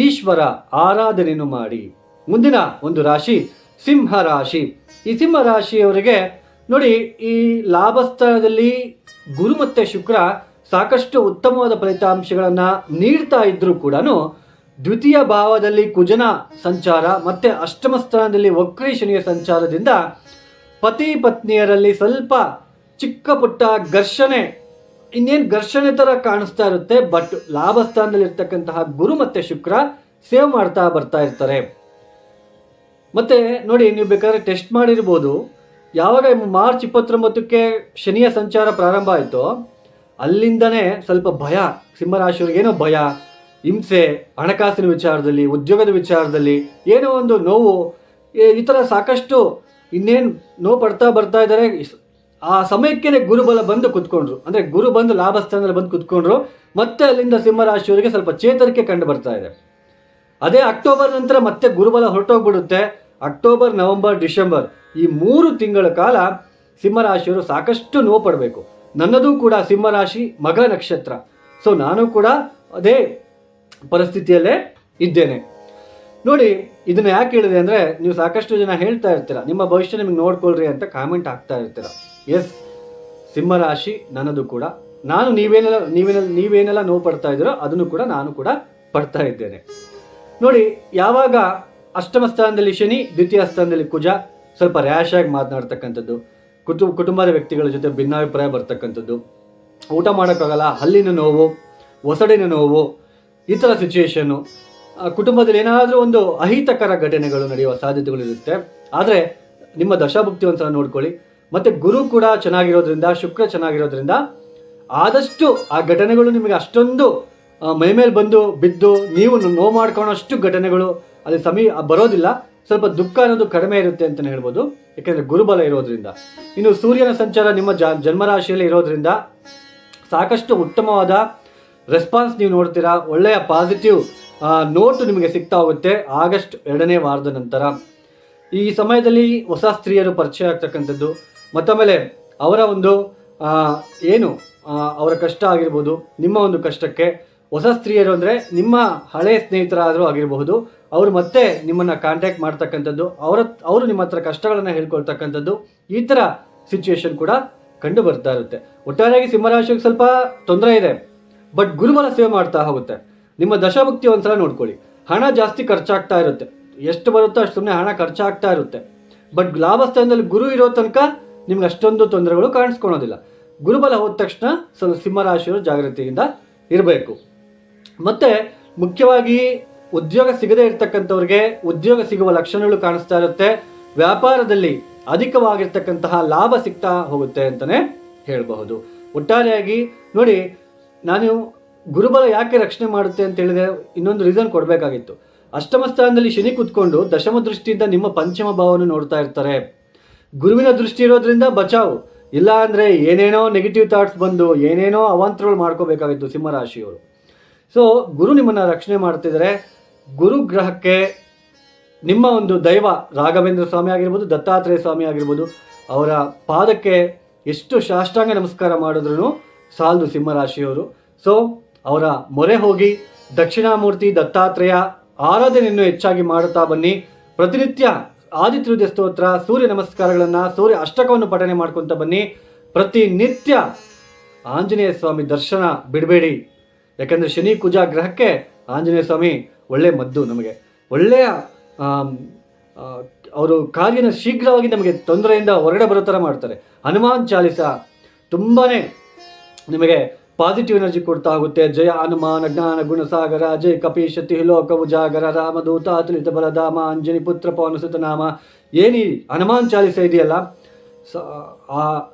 ಈಶ್ವರ ಆರಾಧನೆಯನ್ನು ಮಾಡಿ. ಮುಂದಿನ ಒಂದು ರಾಶಿ ಸಿಂಹ ರಾಶಿ. ಈ ಸಿಂಹ ರಾಶಿಯವರಿಗೆ ನೋಡಿ, ಈ ಲಾಭಸ್ಥಳದಲ್ಲಿ ಗುರು ಮತ್ತು ಶುಕ್ರ ಸಾಕಷ್ಟು ಉತ್ತಮವಾದ ಫಲಿತಾಂಶಗಳನ್ನು ನೀಡ್ತಾ ಇದ್ದರೂ ಕೂಡ ದ್ವಿತೀಯ ಭಾವದಲ್ಲಿ ಕುಜನ ಸಂಚಾರ ಮತ್ತು ಅಷ್ಟಮ ಸ್ಥಾನದಲ್ಲಿ ವಕ್ರೀಶನಿಯ ಸಂಚಾರದಿಂದ ಪತಿ ಪತ್ನಿಯರಲ್ಲಿ ಸ್ವಲ್ಪ ಚಿಕ್ಕ ಪುಟ್ಟ ಘರ್ಷಣೆ, ಇನ್ನೇನು ಘರ್ಷಣೆ ಥರ ಕಾಣಿಸ್ತಾ ಇರುತ್ತೆ ಬಟ್ ಲಾಭ ಸ್ಥಾನದಲ್ಲಿ ಇರ್ತಕ್ಕಂತಹ ಗುರು ಮತ್ತು ಶುಕ್ರ ಸೇವ್ ಮಾಡ್ತಾ ಬರ್ತಾ ಇರ್ತಾರೆ. ಮತ್ತೆ ನೋಡಿ, ನೀವು ಬೇಕಾದ್ರೆ ಟೆಸ್ಟ್ ಮಾಡಿರ್ಬೋದು. ಯಾವಾಗ ಮಾರ್ಚ್ ಇಪ್ಪತ್ತೊಂಬತ್ತಕ್ಕೆ ಶನಿಯ ಸಂಚಾರ ಪ್ರಾರಂಭ ಆಯಿತೋ, ಅಲ್ಲಿಂದನೇ ಸ್ವಲ್ಪ ಭಯ, ಸಿಂಹರಾಶಿಯವ್ರಿಗೆ ಏನೋ ಭಯ, ಹಿಂಸೆ, ಹಣಕಾಸಿನ ವಿಚಾರದಲ್ಲಿ, ಉದ್ಯೋಗದ ವಿಚಾರದಲ್ಲಿ ಏನೋ ಒಂದು ನೋವು, ಈ ಥರ ಸಾಕಷ್ಟು ಇನ್ನೇನು ನೋವು ಪಡ್ತಾ ಬರ್ತಾ ಇದ್ದಾರೆ ಆ ಸಮಯಕ್ಕೆ ಗುರುಬಲ ಬಂದು ಕುತ್ಕೊಂಡ್ರು. ಅಂದರೆ ಗುರು ಬಂದು ಲಾಭಸ್ಥಾನದಲ್ಲಿ ಬಂದು ಕುತ್ಕೊಂಡ್ರು, ಮತ್ತೆ ಅಲ್ಲಿಂದ ಸಿಂಹರಾಶಿಯವರಿಗೆ ಸ್ವಲ್ಪ ಚೇತರಿಕೆ ಕಂಡು ಬರ್ತಾ ಇದೆ. ಅದೇ ಅಕ್ಟೋಬರ್ ನಂತರ ಮತ್ತೆ ಗುರುಬಲ ಹೊರಟೋಗ್ಬಿಡುತ್ತೆ. ಅಕ್ಟೋಬರ್, ನವೆಂಬರ್, ಡಿಸೆಂಬರ್ ಈ ಮೂರು ತಿಂಗಳ ಕಾಲ ಸಿಂಹರಾಶಿಯವರು ಸಾಕಷ್ಟು ನೋವು ಪಡಬೇಕು. ನನ್ನದು ಕೂಡ ಸಿಂಹರಾಶಿ ಮಗ ನಕ್ಷತ್ರ. ಸೊ ನಾನು ಕೂಡ ಅದೇ ಪರಿಸ್ಥಿತಿಯಲ್ಲೇ ಇದ್ದೇನೆ. ನೋಡಿ ಇದನ್ನ ಯಾಕೆ ಹೇಳಿದೆ ಅಂದರೆ ನೀವು ಸಾಕಷ್ಟು ಜನ ಹೇಳ್ತಾ ಇರ್ತೀರ, ನಿಮ್ಮ ಭವಿಷ್ಯ ನಿಮಗೆ ನೋಡ್ಕೊಳ್ರಿ ಅಂತ ಕಾಮೆಂಟ್ ಹಾಕ್ತಾ ಇರ್ತೀರ. ಎಸ್ ಸಿಂಹರಾಶಿ ನನ್ನದು ಕೂಡ. ನಾನು ನೀವೇನೆಲ್ಲ ನೀವೇನೆಲ್ಲ ನೀವೇನೆಲ್ಲ ನೋವು ಪಡ್ತಾ ಇದ್ದೀರೋ ಅದನ್ನು ಕೂಡ ನಾನು ಕೂಡ ಪಡ್ತಾ ಇದ್ದೇನೆ. ನೋಡಿ, ಯಾವಾಗ ಅಷ್ಟಮ ಸ್ಥಾನದಲ್ಲಿ ಶನಿ, ದ್ವಿತೀಯ ಸ್ಥಾನದಲ್ಲಿ ಕುಜ, ಸ್ವಲ್ಪ ರ್ಯಾಶ್ ಆಗಿ ಮಾತನಾಡ್ತಕ್ಕಂಥದ್ದು ಕುಟುಂಬ ಕುಟುಂಬದ ವ್ಯಕ್ತಿಗಳ ಜೊತೆ ಭಿನ್ನಾಭಿಪ್ರಾಯ ಬರ್ತಕ್ಕಂಥದ್ದು, ಊಟ ಮಾಡೋಕ್ಕಾಗಲ್ಲ, ಹಲ್ಲಿನ ನೋವು, ಒಸಡಿನ ನೋವು, ಈ ಥರ ಸಿಚುಯೇಷನ್ನು ಕುಟುಂಬದಲ್ಲಿ ಏನಾದರೂ ಒಂದು ಅಹಿತಕರ ಘಟನೆಗಳು ನಡೆಯುವ ಸಾಧ್ಯತೆಗಳು ಇರುತ್ತೆ. ಆದರೆ ನಿಮ್ಮ ದಶಾಭುಕ್ತಿ ಒಂದ್ಸಲ ನೋಡ್ಕೊಳ್ಳಿ. ಮತ್ತು ಗುರು ಕೂಡ ಚೆನ್ನಾಗಿರೋದ್ರಿಂದ, ಶುಕ್ರ ಚೆನ್ನಾಗಿರೋದ್ರಿಂದ ಆದಷ್ಟು ಆ ಘಟನೆಗಳು ನಿಮಗೆ ಅಷ್ಟೊಂದು ಮೈಮೇಲೆ ಬಂದು ಬಿದ್ದು ನೀವು ನೋವು ಮಾಡ್ಕೊಳ್ಳೋಷ್ಟು ಘಟನೆಗಳು ಅಲ್ಲಿ ಸಮೀ ಬರೋದಿಲ್ಲ. ಸ್ವಲ್ಪ ದುಃಖ ಅನ್ನೋದು ಕಡಿಮೆ ಇರುತ್ತೆ ಅಂತಲೇ ಹೇಳ್ಬೋದು. ಯಾಕೆಂದರೆ ಗುರುಬಲ ಇರೋದ್ರಿಂದ. ಇನ್ನು ಸೂರ್ಯನ ಸಂಚಾರ ನಿಮ್ಮ ಜ, ಜನ್ಮರಾಶಿಯಲ್ಲಿ ಇರೋದ್ರಿಂದ ಸಾಕಷ್ಟು ಉತ್ತಮವಾದ ರೆಸ್ಪಾನ್ಸ್ ನೀವು ನೋಡ್ತೀರಾ. ಒಳ್ಳೆಯ ಪಾಸಿಟಿವ್ ನೋಟು ನಿಮಗೆ ಸಿಗ್ತಾ ಹೋಗುತ್ತೆ ಆಗಸ್ಟ್ ಎರಡನೇ ವಾರದ ನಂತರ. ಈ ಸಮಯದಲ್ಲಿ ಹೊಸ ಸ್ತ್ರೀಯರು ಪರಿಚಯ ಆಗ್ತಕ್ಕಂಥದ್ದು, ಮತ್ತೊಮ್ಮೆಲೆ ಅವರ ಒಂದು ಏನು ಅವರ ಕಷ್ಟ ಆಗಿರ್ಬೋದು, ನಿಮ್ಮ ಒಂದು ಕಷ್ಟಕ್ಕೆ ಹೊಸ ಸ್ತ್ರೀಯರು ಅಂದರೆ ನಿಮ್ಮ ಹಳೆಯ ಸ್ನೇಹಿತರಾದರೂ ಆಗಿರಬಹುದು, ಅವರು ಮತ್ತೆ ನಿಮ್ಮನ್ನು ಕಾಂಟ್ಯಾಕ್ಟ್ ಮಾಡ್ತಕ್ಕಂಥದ್ದು, ಅವರ, ಅವರು ನಿಮ್ಮ ಹತ್ರ ಕಷ್ಟಗಳನ್ನು ಹೇಳ್ಕೊಳ್ತಕ್ಕಂಥದ್ದು, ಈ ಥರ ಸಿಚುವೇಶನ್ ಕೂಡ ಕಂಡು ಬರ್ತಾ ಇರುತ್ತೆ. ಒಟ್ಟಾರೆಯಾಗಿ ಸಿಂಹರಾಶಿಗೆ ಸ್ವಲ್ಪ ತೊಂದರೆ ಇದೆ ಬಟ್ ಗುರುಬಲ ಸೇವೆ ಮಾಡ್ತಾ ಹೋಗುತ್ತೆ. ನಿಮ್ಮ ದಶಭಕ್ತಿ ಒಂದ್ಸಲ ನೋಡ್ಕೊಳ್ಳಿ. ಹಣ ಜಾಸ್ತಿ ಖರ್ಚಾಗ್ತಾ ಇರುತ್ತೆ. ಎಷ್ಟು ಬರುತ್ತೋ ಅಷ್ಟು ಸುಮ್ಮನೆ ಹಣ ಖರ್ಚಾಗ್ತಾ ಇರುತ್ತೆ. ಬಟ್ ಲಾಭಸ್ಥಾನದಲ್ಲಿ ಗುರು ಇರೋ ತನಕ ನಿಮ್ಗೆ ಅಷ್ಟೊಂದು ತೊಂದರೆಗಳು ಕಾಣಿಸ್ಕೊಳೋದಿಲ್ಲ ಗುರುಬಲ ಹೋದ ತಕ್ಷಣ ಸ್ವಲ್ಪ ಸಿಂಹರಾಶಿಯವರು ಜಾಗೃತಿಯಿಂದ ಇರಬೇಕು. ಮತ್ತೆ ಮುಖ್ಯವಾಗಿ ಉದ್ಯೋಗ ಸಿಗದೇ ಇರತಕ್ಕಂಥವ್ರಿಗೆ ಉದ್ಯೋಗ ಸಿಗುವ ಲಕ್ಷಣಗಳು ಕಾಣಿಸ್ತಾ ಇರುತ್ತೆ. ವ್ಯಾಪಾರದಲ್ಲಿ ಅಧಿಕವಾಗಿರ್ತಕ್ಕಂತಹ ಲಾಭ ಸಿಗ್ತಾ ಹೋಗುತ್ತೆ ಅಂತಲೇ ಹೇಳಬಹುದು. ಒಟ್ಟಾರೆಯಾಗಿ ನೋಡಿ, ನಾನು ಗುರುಬಲ ಯಾಕೆ ರಕ್ಷಣೆ ಮಾಡುತ್ತೆ ಅಂತ ಹೇಳಿದ್ರೆ ಇನ್ನೊಂದು ರೀಸನ್ ಕೊಡಬೇಕಾಗಿತ್ತು. ಅಷ್ಟಮ ಸ್ಥಾನದಲ್ಲಿ ಶನಿ ಕುತ್ಕೊಂಡು ದಶಮ ದೃಷ್ಟಿಯಿಂದ ನಿಮ್ಮ ಪಂಚಮ ಭಾವವನ್ನು ನೋಡ್ತಾ ಇರ್ತಾರೆ. ಗುರುವಿನ ದೃಷ್ಟಿ ಇರೋದ್ರಿಂದ ಬಚಾವ್. ಇಲ್ಲ ಅಂದರೆ ಏನೇನೋ ನೆಗೆಟಿವ್ ಥಾಟ್ಸ್ ಬಂದು ಏನೇನೋ ಅವಾಂತರಗಳು ಮಾಡ್ಕೋಬೇಕಾಗಿತ್ತು ಸಿಂಹರಾಶಿಯವರು ಸೊ ಗುರು ನಿಮ್ಮನ್ನು ರಕ್ಷಣೆ ಮಾಡ್ತಿದ್ದಾರೆ ಗುರು ಗ್ರಹಕ್ಕೆ ನಿಮ್ಮ ಒಂದು ದೈವ ರಾಘವೇಂದ್ರ ಸ್ವಾಮಿ ಆಗಿರ್ಬೋದು, ದತ್ತಾತ್ರೇಯ ಸ್ವಾಮಿ ಆಗಿರ್ಬೋದು, ಅವರ ಪಾದಕ್ಕೆ ಎಷ್ಟು ಸಾಷ್ಟಾಂಗ ನಮಸ್ಕಾರ ಮಾಡಿದ್ರು ಸಾಲದು ಸಿಂಹರಾಶಿಯವರು ಸೊ ಅವರ ಮೊರೆ ಹೋಗಿ ದಕ್ಷಿಣಾಮೂರ್ತಿ ದತ್ತಾತ್ರೇಯ ಆರಾಧನೆಯನ್ನು ಹೆಚ್ಚಾಗಿ ಮಾಡುತ್ತಾ ಬನ್ನಿ. ಪ್ರತಿನಿತ್ಯ ಆದಿತ್ಯ ಸ್ತೋತ್ರ, ಸೂರ್ಯ ನಮಸ್ಕಾರಗಳನ್ನು, ಸೂರ್ಯ ಅಷ್ಟಕವನ್ನು ಪಠನೆ ಮಾಡ್ಕೊತ ಬನ್ನಿ. ಪ್ರತಿನಿತ್ಯ ಆಂಜನೇಯ ಸ್ವಾಮಿ ದರ್ಶನ ಬಿಡಬೇಡಿ. ಯಾಕಂದರೆ ಶನಿ ಕುಜ ಗ್ರಹಕ್ಕೆ ಆಂಜನೇಯ ಸ್ವಾಮಿ ಒಳ್ಳೆಯ ಮದ್ದು ನಮಗೆ. ಒಳ್ಳೆಯ ಅವರು ಕಾರ್ಯನ ಶೀಘ್ರವಾಗಿ ನಮಗೆ ತೊಂದರೆಯಿಂದ ಹೊರಗಡೆ ಬರೋ ಥರ ಮಾಡ್ತಾರೆ. ಹನುಮಾನ್ ಚಾಲಿಸ ತುಂಬಾ ನಿಮಗೆ ಪಾಸಿಟಿವ್ ಎನರ್ಜಿ ಕೊಡ್ತಾ ಹೋಗುತ್ತೆ. ಜಯ ಹನುಮಾನ ಜ್ಞಾನ ಗುಣಸಾಗರ, ಜಯ ಕಪೀಶ ತಿಲೋಕ ಉಜಾಗರ, ರಾಮದೂತ, ಅತುಲಿತ ಬಲಧಾಮ, ಅಂಜನಿ, ಪುತ್ರ ಪವನಸುತ ನಾಮ ಏನಿ ಹನುಮಾನ್ ಚಾಲಿಸ ಇದೆಯಲ್ಲ, ಸ, ಆ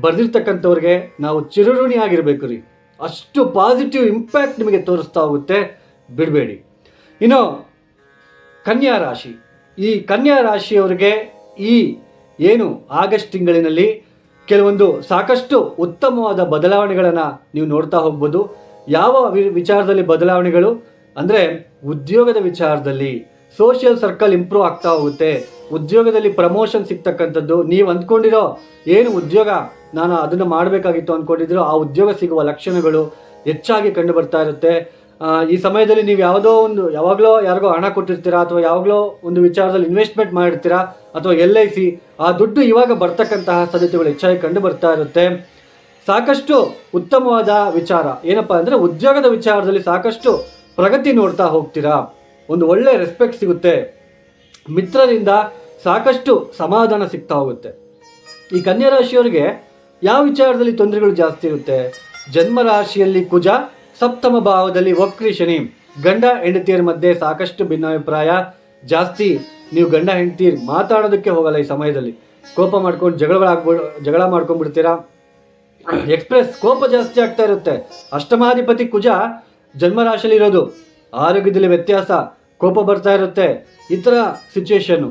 ಬರೆದಿರ್ತಕ್ಕಂಥವ್ರಿಗೆ ನಾವು ಚಿರಋಣಿ ಆಗಿರಬೇಕು ರೀ. ಅಷ್ಟು ಪಾಸಿಟಿವ್ ಇಂಪ್ಯಾಕ್ಟ್ ನಿಮಗೆ ತೋರಿಸ್ತಾ ಹೋಗುತ್ತೆ. ಬಿಡಬೇಡಿ. ಇನ್ನು ಕನ್ಯಾ ರಾಶಿ. ಈ ಕನ್ಯಾ ರಾಶಿಯವರಿಗೆ ಈ ಏನು ಆಗಸ್ಟ್ ತಿಂಗಳಿನಲ್ಲಿ ಕೆಲವೊಂದು ಸಾಕಷ್ಟು ಉತ್ತಮವಾದ ಬದಲಾವಣೆಗಳನ್ನು ನೀವು ನೋಡ್ತಾ ಹೋಗ್ಬೋದು. ಯಾವ ವಿಚಾರದಲ್ಲಿ ಬದಲಾವಣೆಗಳು? ಅಂದರೆ ಉದ್ಯೋಗದ ವಿಚಾರದಲ್ಲಿ ಸೋಷಿಯಲ್ ಸರ್ಕಲ್ ಇಂಪ್ರೂವ್ ಆಗ್ತಾ ಹೋಗುತ್ತೆ. ಉದ್ಯೋಗದಲ್ಲಿ ಪ್ರಮೋಷನ್ ಸಿಗ್ತಕ್ಕಂಥದ್ದು. ನೀವು ಅಂದ್ಕೊಂಡಿರೋ ಏನು ಉದ್ಯೋಗ ನಾನು ಅದನ್ನು ಮಾಡಬೇಕಾಗಿತ್ತು ಅಂದ್ಕೊಂಡಿದ್ರು ಆ ಉದ್ಯೋಗ ಸಿಗುವ ಲಕ್ಷಣಗಳು ಹೆಚ್ಚಾಗಿ ಕಂಡು ಬರ್ತಾ ಇರುತ್ತೆ. ಈ ಸಮಯದಲ್ಲಿ ನೀವು ಯಾವುದೋ ಒಂದು, ಯಾವಾಗಲೋ ಯಾರಿಗೋ ಹಣ ಕೊಟ್ಟಿರ್ತೀರಾ ಅಥವಾ ಯಾವಾಗಲೋ ಒಂದು ವಿಚಾರದಲ್ಲಿ ಇನ್ವೆಸ್ಟ್ಮೆಂಟ್ ಮಾಡಿರ್ತೀರಾ ಅಥವಾ ಎಲ್ ಐ ಸಿ ಆ ದುಡ್ಡು ಇವಾಗ ಬರ್ತಕ್ಕಂತಹ ಸಾಧ್ಯತೆಗಳು ಹೆಚ್ಚಾಗಿ ಕಂಡು ಬರ್ತಾ ಇರುತ್ತೆ. ಸಾಕಷ್ಟು ಉತ್ತಮವಾದ ವಿಚಾರ. ಏನಪ್ಪ ಅಂದರೆ ಉದ್ಯೋಗದ ವಿಚಾರದಲ್ಲಿ ಸಾಕಷ್ಟು ಪ್ರಗತಿ ನೋಡ್ತಾ ಹೋಗ್ತೀರಾ. ಒಂದು ಒಳ್ಳೆ ರೆಸ್ಪೆಕ್ಟ್ ಸಿಗುತ್ತೆ. ಮಿತ್ರರಿಂದ ಸಾಕಷ್ಟು ಸಮಾಧಾನ ಸಿಗ್ತಾ ಹೋಗುತ್ತೆ. ಈ ಕನ್ಯಾ ರಾಶಿಯವರಿಗೆ ಯಾವ ವಿಚಾರದಲ್ಲಿ ತೊಂದರೆಗಳು ಜಾಸ್ತಿ ಇರುತ್ತೆ? ಜನ್ಮ ರಾಶಿಯಲ್ಲಿ ಕುಜ ಸಪ್ತಮ ಭಾವದಲ್ಲಿ ವಕ್ರಿ ಶನಿ. ಗಂಡ ಹೆಂಡತಿಯರ ಮಧ್ಯೆ ಸಾಕಷ್ಟು ಭಿನ್ನಾಭಿಪ್ರಾಯ. ಜಾಸ್ತಿ ನೀವು ಗಂಡ ಹೆಂಡತಿ ಮಾತಾಡೋದಕ್ಕೆ ಹೋಗಲ್ಲ ಈ ಸಮಯದಲ್ಲಿ. ಕೋಪ ಮಾಡ್ಕೊಂಡು ಜಗಳಗಳಾಗ್ಬೋ ಜಗಳ ಮಾಡ್ಕೊಂಡ್ಬಿಡ್ತೀರಾ? ಎಕ್ಸ್ಪ್ರೆಸ್ ಕೋಪ ಜಾಸ್ತಿ ಆಗ್ತಾ ಇರುತ್ತೆ. ಅಷ್ಟಮಾಧಿಪತಿ ಕುಜ ಇರೋದು. ಆರೋಗ್ಯದಲ್ಲಿ ವ್ಯತ್ಯಾಸ, ಕೋಪ ಬರ್ತಾ ಇರುತ್ತೆ. ಈ ಥರ ಸಿಚುವೇಶನ್ನು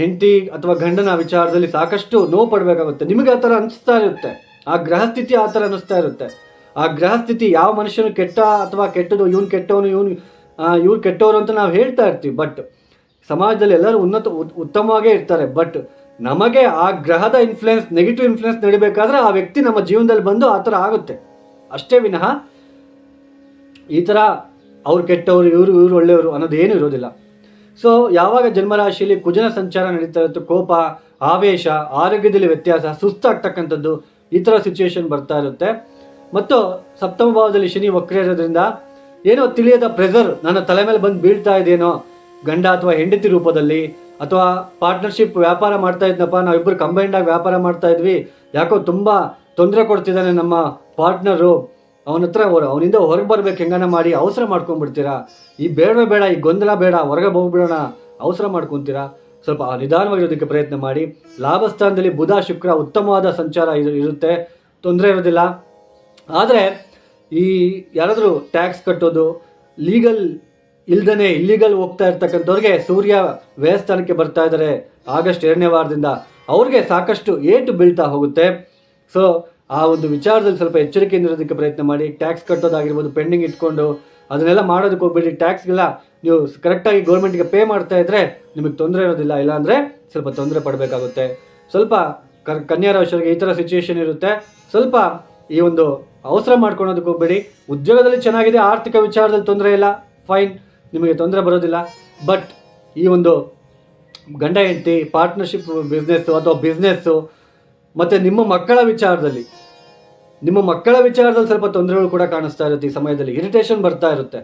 ಹೆಂಡತಿ ಅಥವಾ ಗಂಡನ ವಿಚಾರದಲ್ಲಿ ಸಾಕಷ್ಟು ನೋವು ಪಡಬೇಕಾಗುತ್ತೆ. ನಿಮಗೆ ಆ ಥರ ಅನಿಸ್ತಾ ಇರುತ್ತೆ. ಆ ಗ್ರಹ ಸ್ಥಿತಿ ಆ ಥರ ಅನ್ನಿಸ್ತಾ ಇರುತ್ತೆ. ಆ ಗ್ರಹ ಸ್ಥಿತಿ ಯಾವ ಮನುಷ್ಯನು ಕೆಟ್ಟ ಅಥವಾ ಕೆಟ್ಟದು, ಇವನು ಕೆಟ್ಟವನು, ಇವನು ಇವ್ರು ಕೆಟ್ಟವರು ಅಂತ ನಾವು ಹೇಳ್ತಾ ಇರ್ತೀವಿ. ಬಟ್ ಸಮಾಜದಲ್ಲಿ ಎಲ್ಲರೂ ಉನ್ನತ, ಉತ್- ಉತ್ತಮವಾಗೇ ಇರ್ತಾರೆ. ಬಟ್ ನಮಗೆ ಆ ಗ್ರಹದ ಇನ್ಫ್ಲುಯೆನ್ಸ್ ನೆಗೆಟಿವ್ ಇನ್ಫ್ಲುಯೆನ್ಸ್ ನಡಿಬೇಕಾದ್ರೆ ಆ ವ್ಯಕ್ತಿ ನಮ್ಮ ಜೀವನದಲ್ಲಿ ಬಂದು ಆ ಥರ ಆಗುತ್ತೆ. ಅಷ್ಟೇ ವಿನಃ ಈ ಥರ ಅವ್ರು ಕೆಟ್ಟವರು, ಇವರು ಇವರು ಒಳ್ಳೆಯವರು ಅನ್ನೋದು ಏನೂ ಇರೋದಿಲ್ಲ. ಸೊ ಯಾವಾಗ ಜನ್ಮರಾಶಿಯಲ್ಲಿ ಕುಜನ ಸಂಚಾರ ನಡೀತಾ ಇರುತ್ತೆ, ಕೋಪ, ಆವೇಶ, ಆರೋಗ್ಯದಲ್ಲಿ ವ್ಯತ್ಯಾಸ, ಸುಸ್ತಾಗ್ತಕ್ಕಂಥದ್ದು ಈ ಥರ ಸಿಚುವೇಶನ್ ಬರ್ತಾ ಇರುತ್ತೆ. ಮತ್ತು ಸಪ್ತಮ ಭಾವದಲ್ಲಿ ಶನಿ ವಕ್ರ ಇರೋದ್ರಿಂದ ಏನೋ ತಿಳಿಯದ ಪ್ರೆಸರ್ ನನ್ನ ತಲೆ ಮೇಲೆ ಬಂದು ಬೀಳ್ತಾ ಇದೆಯೇನೋ ಗಂಡ ಅಥವಾ ಹೆಂಡತಿ ರೂಪದಲ್ಲಿ ಅಥವಾ ಪಾರ್ಟ್ನರ್ಶಿಪ್ ವ್ಯಾಪಾರ ಮಾಡ್ತಾ ಇದ್ನಪ್ಪ ನಾವಿಬ್ಬರು ಕಂಬೈಂಡ್ ಆಗಿ ವ್ಯಾಪಾರ ಮಾಡ್ತಾ ಇದ್ವಿ, ಯಾಕೋ ತುಂಬ ತೊಂದರೆ ಕೊಡ್ತಿದ್ದಾನೆ ನಮ್ಮ ಪಾರ್ಟ್ನರು ಅವನ ಹತ್ರ ಅವನಿಂದ ಹೊರಗೆ ಬರ್ಬೇಕು, ಹೆಂಗನ ಮಾಡಿ ಅವಸರ ಮಾಡ್ಕೊಂಡ್ಬಿಡ್ತೀರಾ? ಈ ಬೇಡವೇ ಬೇಡ, ಈ ಗೊಂದಲ ಬೇಡ, ಹೊರಗೆ ಹೋಗ್ಬಿಡೋಣ, ಅವಸರ ಮಾಡ್ಕೊತೀರಾ? ಸ್ವಲ್ಪ ನಿಧಾನವಾಗಿರೋದಕ್ಕೆ ಪ್ರಯತ್ನ ಮಾಡಿ. ಲಾಭಸ್ಥಾನದಲ್ಲಿ ಬುಧ, ಶುಕ್ರ ಉತ್ತಮವಾದ ಸಂಚಾರ ಇರುತ್ತೆ, ತೊಂದರೆ ಇರೋದಿಲ್ಲ. ಆದರೆ ಈ ಯಾರಾದರೂ ಟ್ಯಾಕ್ಸ್ ಕಟ್ಟೋದು ಲೀಗಲ್ ಇಲ್ದನೆ ಇಲ್ಲಿಗಲ್ ಹೋಗ್ತಾ ಇರ್ತಕ್ಕಂಥವ್ರಿಗೆ ಸೂರ್ಯ ವ್ಯಯಸ್ಥಾನಕ್ಕೆ ಬರ್ತಾ ಇದ್ದಾರೆ ಆಗಸ್ಟ್ ಎರಡನೇ ವಾರದಿಂದ. ಅವ್ರಿಗೆ ಸಾಕಷ್ಟು ಏಟು ಬೀಳ್ತಾ ಹೋಗುತ್ತೆ. ಸೊ ಆ ಒಂದು ವಿಚಾರದಲ್ಲಿ ಸ್ವಲ್ಪ ಎಚ್ಚರಿಕೆಯಿಂದ ಇರೋದಕ್ಕೆ ಪ್ರಯತ್ನ ಮಾಡಿ ಟ್ಯಾಕ್ಸ್ ಕಟ್ಟೋದಾಗಿರ್ಬೋದು ಪೆಂಡಿಂಗ್ ಇಟ್ಕೊಂಡು ಅದನ್ನೆಲ್ಲ ಮಾಡೋದಕ್ಕೆ ಹೋಗ್ಬೇಡಿ. ಟ್ಯಾಕ್ಸ್ಗೆಲ್ಲ ನೀವು ಕರೆಕ್ಟಾಗಿ ಗೌರ್ಮೆಂಟ್ಗೆ ಪೇ ಮಾಡ್ತಾ ಇದ್ದರೆ ನಿಮಗೆ ತೊಂದರೆ ಇರೋದಿಲ್ಲ. ಇಲ್ಲಾಂದರೆ ಸ್ವಲ್ಪ ತೊಂದರೆ ಪಡಬೇಕಾಗುತ್ತೆ. ಸ್ವಲ್ಪ ಕನ್ಯಾ ರಾಶಿಯವರಿಗೆ ಈ ಥರ ಸಿಚುವೇಶನ್ ಇರುತ್ತೆ. ಸ್ವಲ್ಪ ಈ ಒಂದು ಅವಸರ ಮಾಡ್ಕೊಳೋದಕ್ಕೆ ಹೋಗ್ಬೇಡಿ. ಉದ್ಯೋಗದಲ್ಲಿ ಚೆನ್ನಾಗಿದೆ, ಆರ್ಥಿಕ ವಿಚಾರದಲ್ಲಿ ತೊಂದರೆ ಇಲ್ಲ ಫೈನ್ ನಿಮಗೆ ತೊಂದರೆ ಬರೋದಿಲ್ಲ. ಬಟ್ ಈ ಒಂದು ಗಂಡ ಹೆಂಡತಿ ಪಾರ್ಟ್ನರ್ಶಿಪ್ ಬಿಸ್ನೆಸ್ಸು ಅಥವಾ ಬಿಸ್ನೆಸ್ಸು ಮತ್ತು ನಿಮ್ಮ ಮಕ್ಕಳ ವಿಚಾರದಲ್ಲಿ, ನಿಮ್ಮ ಮಕ್ಕಳ ವಿಚಾರದಲ್ಲಿ ಸ್ವಲ್ಪ ತೊಂದರೆಗಳು ಕೂಡ ಕಾಣಿಸ್ತಾ ಇರುತ್ತೆ ಈ ಸಮಯದಲ್ಲಿ. ಇರಿಟೇಷನ್ ಬರ್ತಾ ಇರುತ್ತೆ.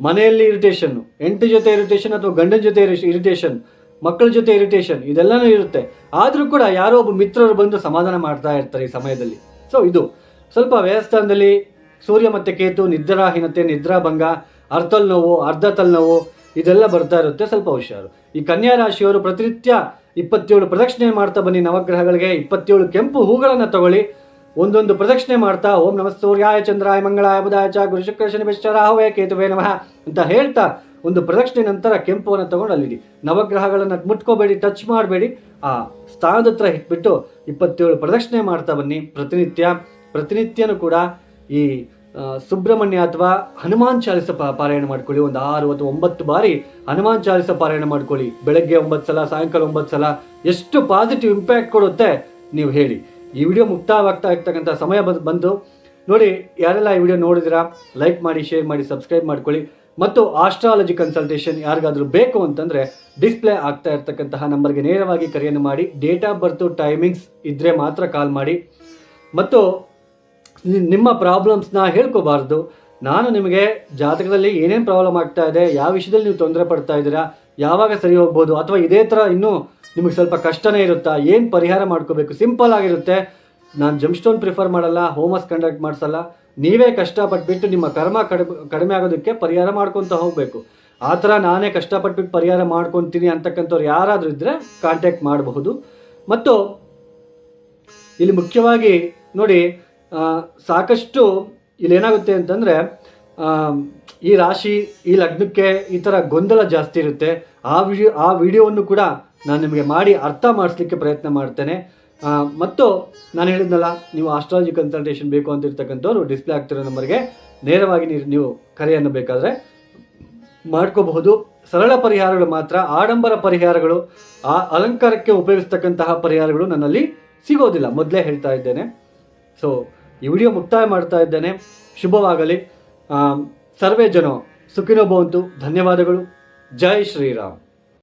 ಮನೆಯಲ್ಲಿ ಇರಿಟೇಷನ್ನು ಹೆಂಡತಿ ಜೊತೆ ಇರಿಟೇಷನ್ ಅಥವಾ ಗಂಡನ ಜೊತೆ ಇರಿಟೇಷನ್ ಮಕ್ಕಳ ಜೊತೆ ಇರಿಟೇಷನ್ ಇದೆಲ್ಲನೂ ಇರುತ್ತೆ. ಆದರೂ ಕೂಡ ಯಾರೋ ಒಬ್ಬ ಮಿತ್ರರು ಬಂದು ಸಮಾಧಾನ ಮಾಡ್ತಾ ಇರ್ತಾರೆ ಈ ಸಮಯದಲ್ಲಿ. ಸೊ ಇದು ಸ್ವಲ್ಪ ವ್ಯವಸ್ಥಾನದಲ್ಲಿ ಸೂರ್ಯ ಮತ್ತು ಕೇತು ನಿದ್ರಾಹೀನತೆ ನಿದ್ರಾಭಂಗ ಅರ್ಧಲ್ ನೋವು, ಅರ್ಧ ತಲೆನೋವು ಇದೆಲ್ಲ ಬರ್ತಾ ಇರುತ್ತೆ ಸ್ವಲ್ಪ ಹುಷಾರು. ಈ ಕನ್ಯಾ ರಾಶಿಯವರು ಪ್ರತಿನಿತ್ಯ ಇಪ್ಪತ್ತೇಳು ಪ್ರದಕ್ಷಿಣೆ ಮಾಡ್ತಾ ಬನ್ನಿ ನವಗ್ರಹಗಳಿಗೆ. ಇಪ್ಪತ್ತೇಳು ಕೆಂಪು ಹೂಗಳನ್ನು ತಗೊಳ್ಳಿ. ಒಂದೊಂದು ಪ್ರದಕ್ಷಿಣೆ ಮಾಡ್ತಾ, ಓಂ ನಮಃ ಸೂರ್ಯಾಯ ಚಂದ್ರಾಯ ಮಂಗಳಾಯ ಬುಧಾಯ ಗುರು ಶುಕ್ರ ರಾಹುವೇ, ಕೇತುವೇ ನಮಃ ಅಂತ ಹೇಳ್ತಾ ಒಂದು ಪ್ರದಕ್ಷಿಣೆ ನಂತರ ಕೆಂಪುವನ್ನು ತಗೊಂಡು ಅಲ್ಲಿಡಿ. ನವಗ್ರಹಗಳನ್ನು ಮುಟ್ಕೋಬೇಡಿ ಟಚ್ ಮಾಡಬೇಡಿ. ಆ ಸ್ಥಾನದ ಹತ್ರ ಇಟ್ಬಿಟ್ಟು ಇಪ್ಪತ್ತೇಳು ಪ್ರದಕ್ಷಿಣೆ ಮಾಡ್ತಾ ಬನ್ನಿ ಪ್ರತಿನಿತ್ಯ. ಪ್ರತಿನಿತ್ಯನೂ ಕೂಡ ಈ ಸುಬ್ರಹ್ಮಣ್ಯ ಅಥವಾ ಹನುಮಾನ್ ಚಾಲಿಸ ಪಾರಾಯಣ ಮಾಡ್ಕೊಳ್ಳಿ. ಒಂದು ಆರು ಅಥವಾ ಒಂಬತ್ತು ಬಾರಿ ಹನುಮಾನ್ ಚಾಲಿಸ ಪಾರಾಯಣ ಮಾಡ್ಕೊಳ್ಳಿ. ಬೆಳಗ್ಗೆ ಒಂಬತ್ತು ಸಲ, ಸಾಯಂಕಾಲ ಒಂಬತ್ತು ಸಲ, ಎಷ್ಟು ಪಾಸಿಟಿವ್ ಇಂಪ್ಯಾಕ್ಟ್ ಕೊಡುತ್ತೆ ನೀವು ಹೇಳಿ. ಈ ವಿಡಿಯೋ ಮುಕ್ತಾಯವಾಗ್ತಾ ಇರ್ತಕ್ಕಂಥ ಸಮಯ ಬಂದು ನೋಡಿ, ಯಾರೆಲ್ಲ ಈ ವಿಡಿಯೋ ನೋಡಿದಿರಾ ಲೈಕ್ ಮಾಡಿ ಶೇರ್ ಮಾಡಿ ಸಬ್ಸ್ಕ್ರೈಬ್ ಮಾಡ್ಕೊಳ್ಳಿ. ಮತ್ತು ಆಸ್ಟ್ರಾಲಜಿ ಕನ್ಸಲ್ಟೇಷನ್ ಯಾರಿಗಾದರೂ ಬೇಕು ಅಂತಂದರೆ ಡಿಸ್ಪ್ಲೇ ಆಗ್ತಾ ಇರ್ತಕ್ಕಂತಹ ನಂಬರ್ಗೆ ನೇರವಾಗಿ ಕರೆಯನ್ನು ಮಾಡಿ. ಡೇಟ್ ಆಫ್ ಬರ್ತು ಟೈಮಿಂಗ್ಸ್ ಇದ್ದರೆ ಮಾತ್ರ ಕಾಲ್ ಮಾಡಿ. ಮತ್ತು ನಿಮ್ಮ ಪ್ರಾಬ್ಲಮ್ಸ್ನ ಹೇಳ್ಕೋಬಾರ್ದು. ನಾನು ನಿಮಗೆ ಜಾತಕದಲ್ಲಿ ಏನೇನು ಪ್ರಾಬ್ಲಮ್ ಆಗ್ತಾ ಇದೆ, ಯಾವ ವಿಷಯದಲ್ಲಿ ನೀವು ತೊಂದರೆ ಪಡ್ತಾ ಇದ್ದೀರಾ, ಯಾವಾಗ ಸರಿ ಹೋಗ್ಬೋದು, ಅಥವಾ ಇದೇ ಥರ ಇನ್ನೂ ನಿಮಗೆ ಸ್ವಲ್ಪ ಕಷ್ಟನೇ ಇರುತ್ತಾ, ಏನು ಪರಿಹಾರ ಮಾಡ್ಕೋಬೇಕು? ಸಿಂಪಲ್ ಆಗಿರುತ್ತೆ. ನಾನು ಜಮ್ಸ್ಟೋನ್ ಪ್ರಿಫರ್ ಮಾಡಲ್ಲ ಹೋಮಸ್ ಕಂಡಕ್ಟ್ ಮಾಡಿಸಲ್ಲ. ನೀವೇ ಕಷ್ಟಪಟ್ಬಿಟ್ಟು ನಿಮ್ಮ ಕರ್ಮ ಕಡಿಮೆ ಕಡಿಮೆ ಆಗೋದಕ್ಕೆ ಪರಿಹಾರ ಮಾಡ್ಕೊತ ಹೋಗಬೇಕು. ಆ ಥರ ನಾನೇ ಕಷ್ಟಪಟ್ಬಿಟ್ಟು ಪರಿಹಾರ ಮಾಡ್ಕೊತೀನಿ ಅಂತಕ್ಕಂಥವ್ರು ಯಾರಾದರೂ ಇದ್ದರೆ ಕಾಂಟ್ಯಾಕ್ಟ್ ಮಾಡಬಹುದು. ಮತ್ತು ಇಲ್ಲಿ ಮುಖ್ಯವಾಗಿ ನೋಡಿ ಸಾಕಷ್ಟು ಇಲ್ಲಿ ಏನಾಗುತ್ತೆ ಅಂತಂದರೆ ಈ ರಾಶಿ, ಈ ಲಗ್ನಕ್ಕೆ ಈ ಥರ ಗೊಂದಲ ಜಾಸ್ತಿ ಇರುತ್ತೆ. ಆ ವಿಡಿಯೋ ಆ ವಿಡಿಯೋವನ್ನು ಕೂಡ ನಾನು ನಿಮಗೆ ಮಾಡಿ ಅರ್ಥ ಮಾಡಿಸ್ಲಿಕ್ಕೆ ಪ್ರಯತ್ನ ಮಾಡ್ತೇನೆ. ಮತ್ತು ನಾನು ಹೇಳಿದ್ನಲ್ಲ, ನೀವು ಆಸ್ಟ್ರಾಲಜಿ ಕನ್ಸಲ್ಟೇಷನ್ ಬೇಕು ಅಂತ ಇರ್ತಕ್ಕಂಥವ್ರು ಡಿಸ್ಪ್ಲೇ ಆಗ್ತಿರೋ ನಂಬರ್ಗೆ ನೇರವಾಗಿ ನೀವು ನೀವು ಕರೆಯನ್ನು ಬೇಕಾದರೆ ಮಾಡ್ಕೋಬಹುದು. ಸರಳ ಪರಿಹಾರಗಳು ಮಾತ್ರ, ಆಡಂಬರ ಪರಿಹಾರಗಳು, ಆ ಅಲಂಕಾರಕ್ಕೆ ಉಪಯೋಗಿಸ್ತಕ್ಕಂತಹ ಪರಿಹಾರಗಳು ನನ್ನಲ್ಲಿ ಸಿಗೋದಿಲ್ಲ. ಮೊದಲೇ ಹೇಳ್ತಾ ಇದ್ದೇನೆ. ಸೊ ಈ ವಿಡಿಯೋ ಮುಕ್ತಾಯ ಮಾಡ್ತಾ ಇದ್ದೇನೆ. ಶುಭವಾಗಲಿ. ಸರ್ವೇ ಜನ ಸುಖಿನೋ ಭವಂತು. ಧನ್ಯವಾದಗಳು. ಜೈ ಶ್ರೀರಾಮ್.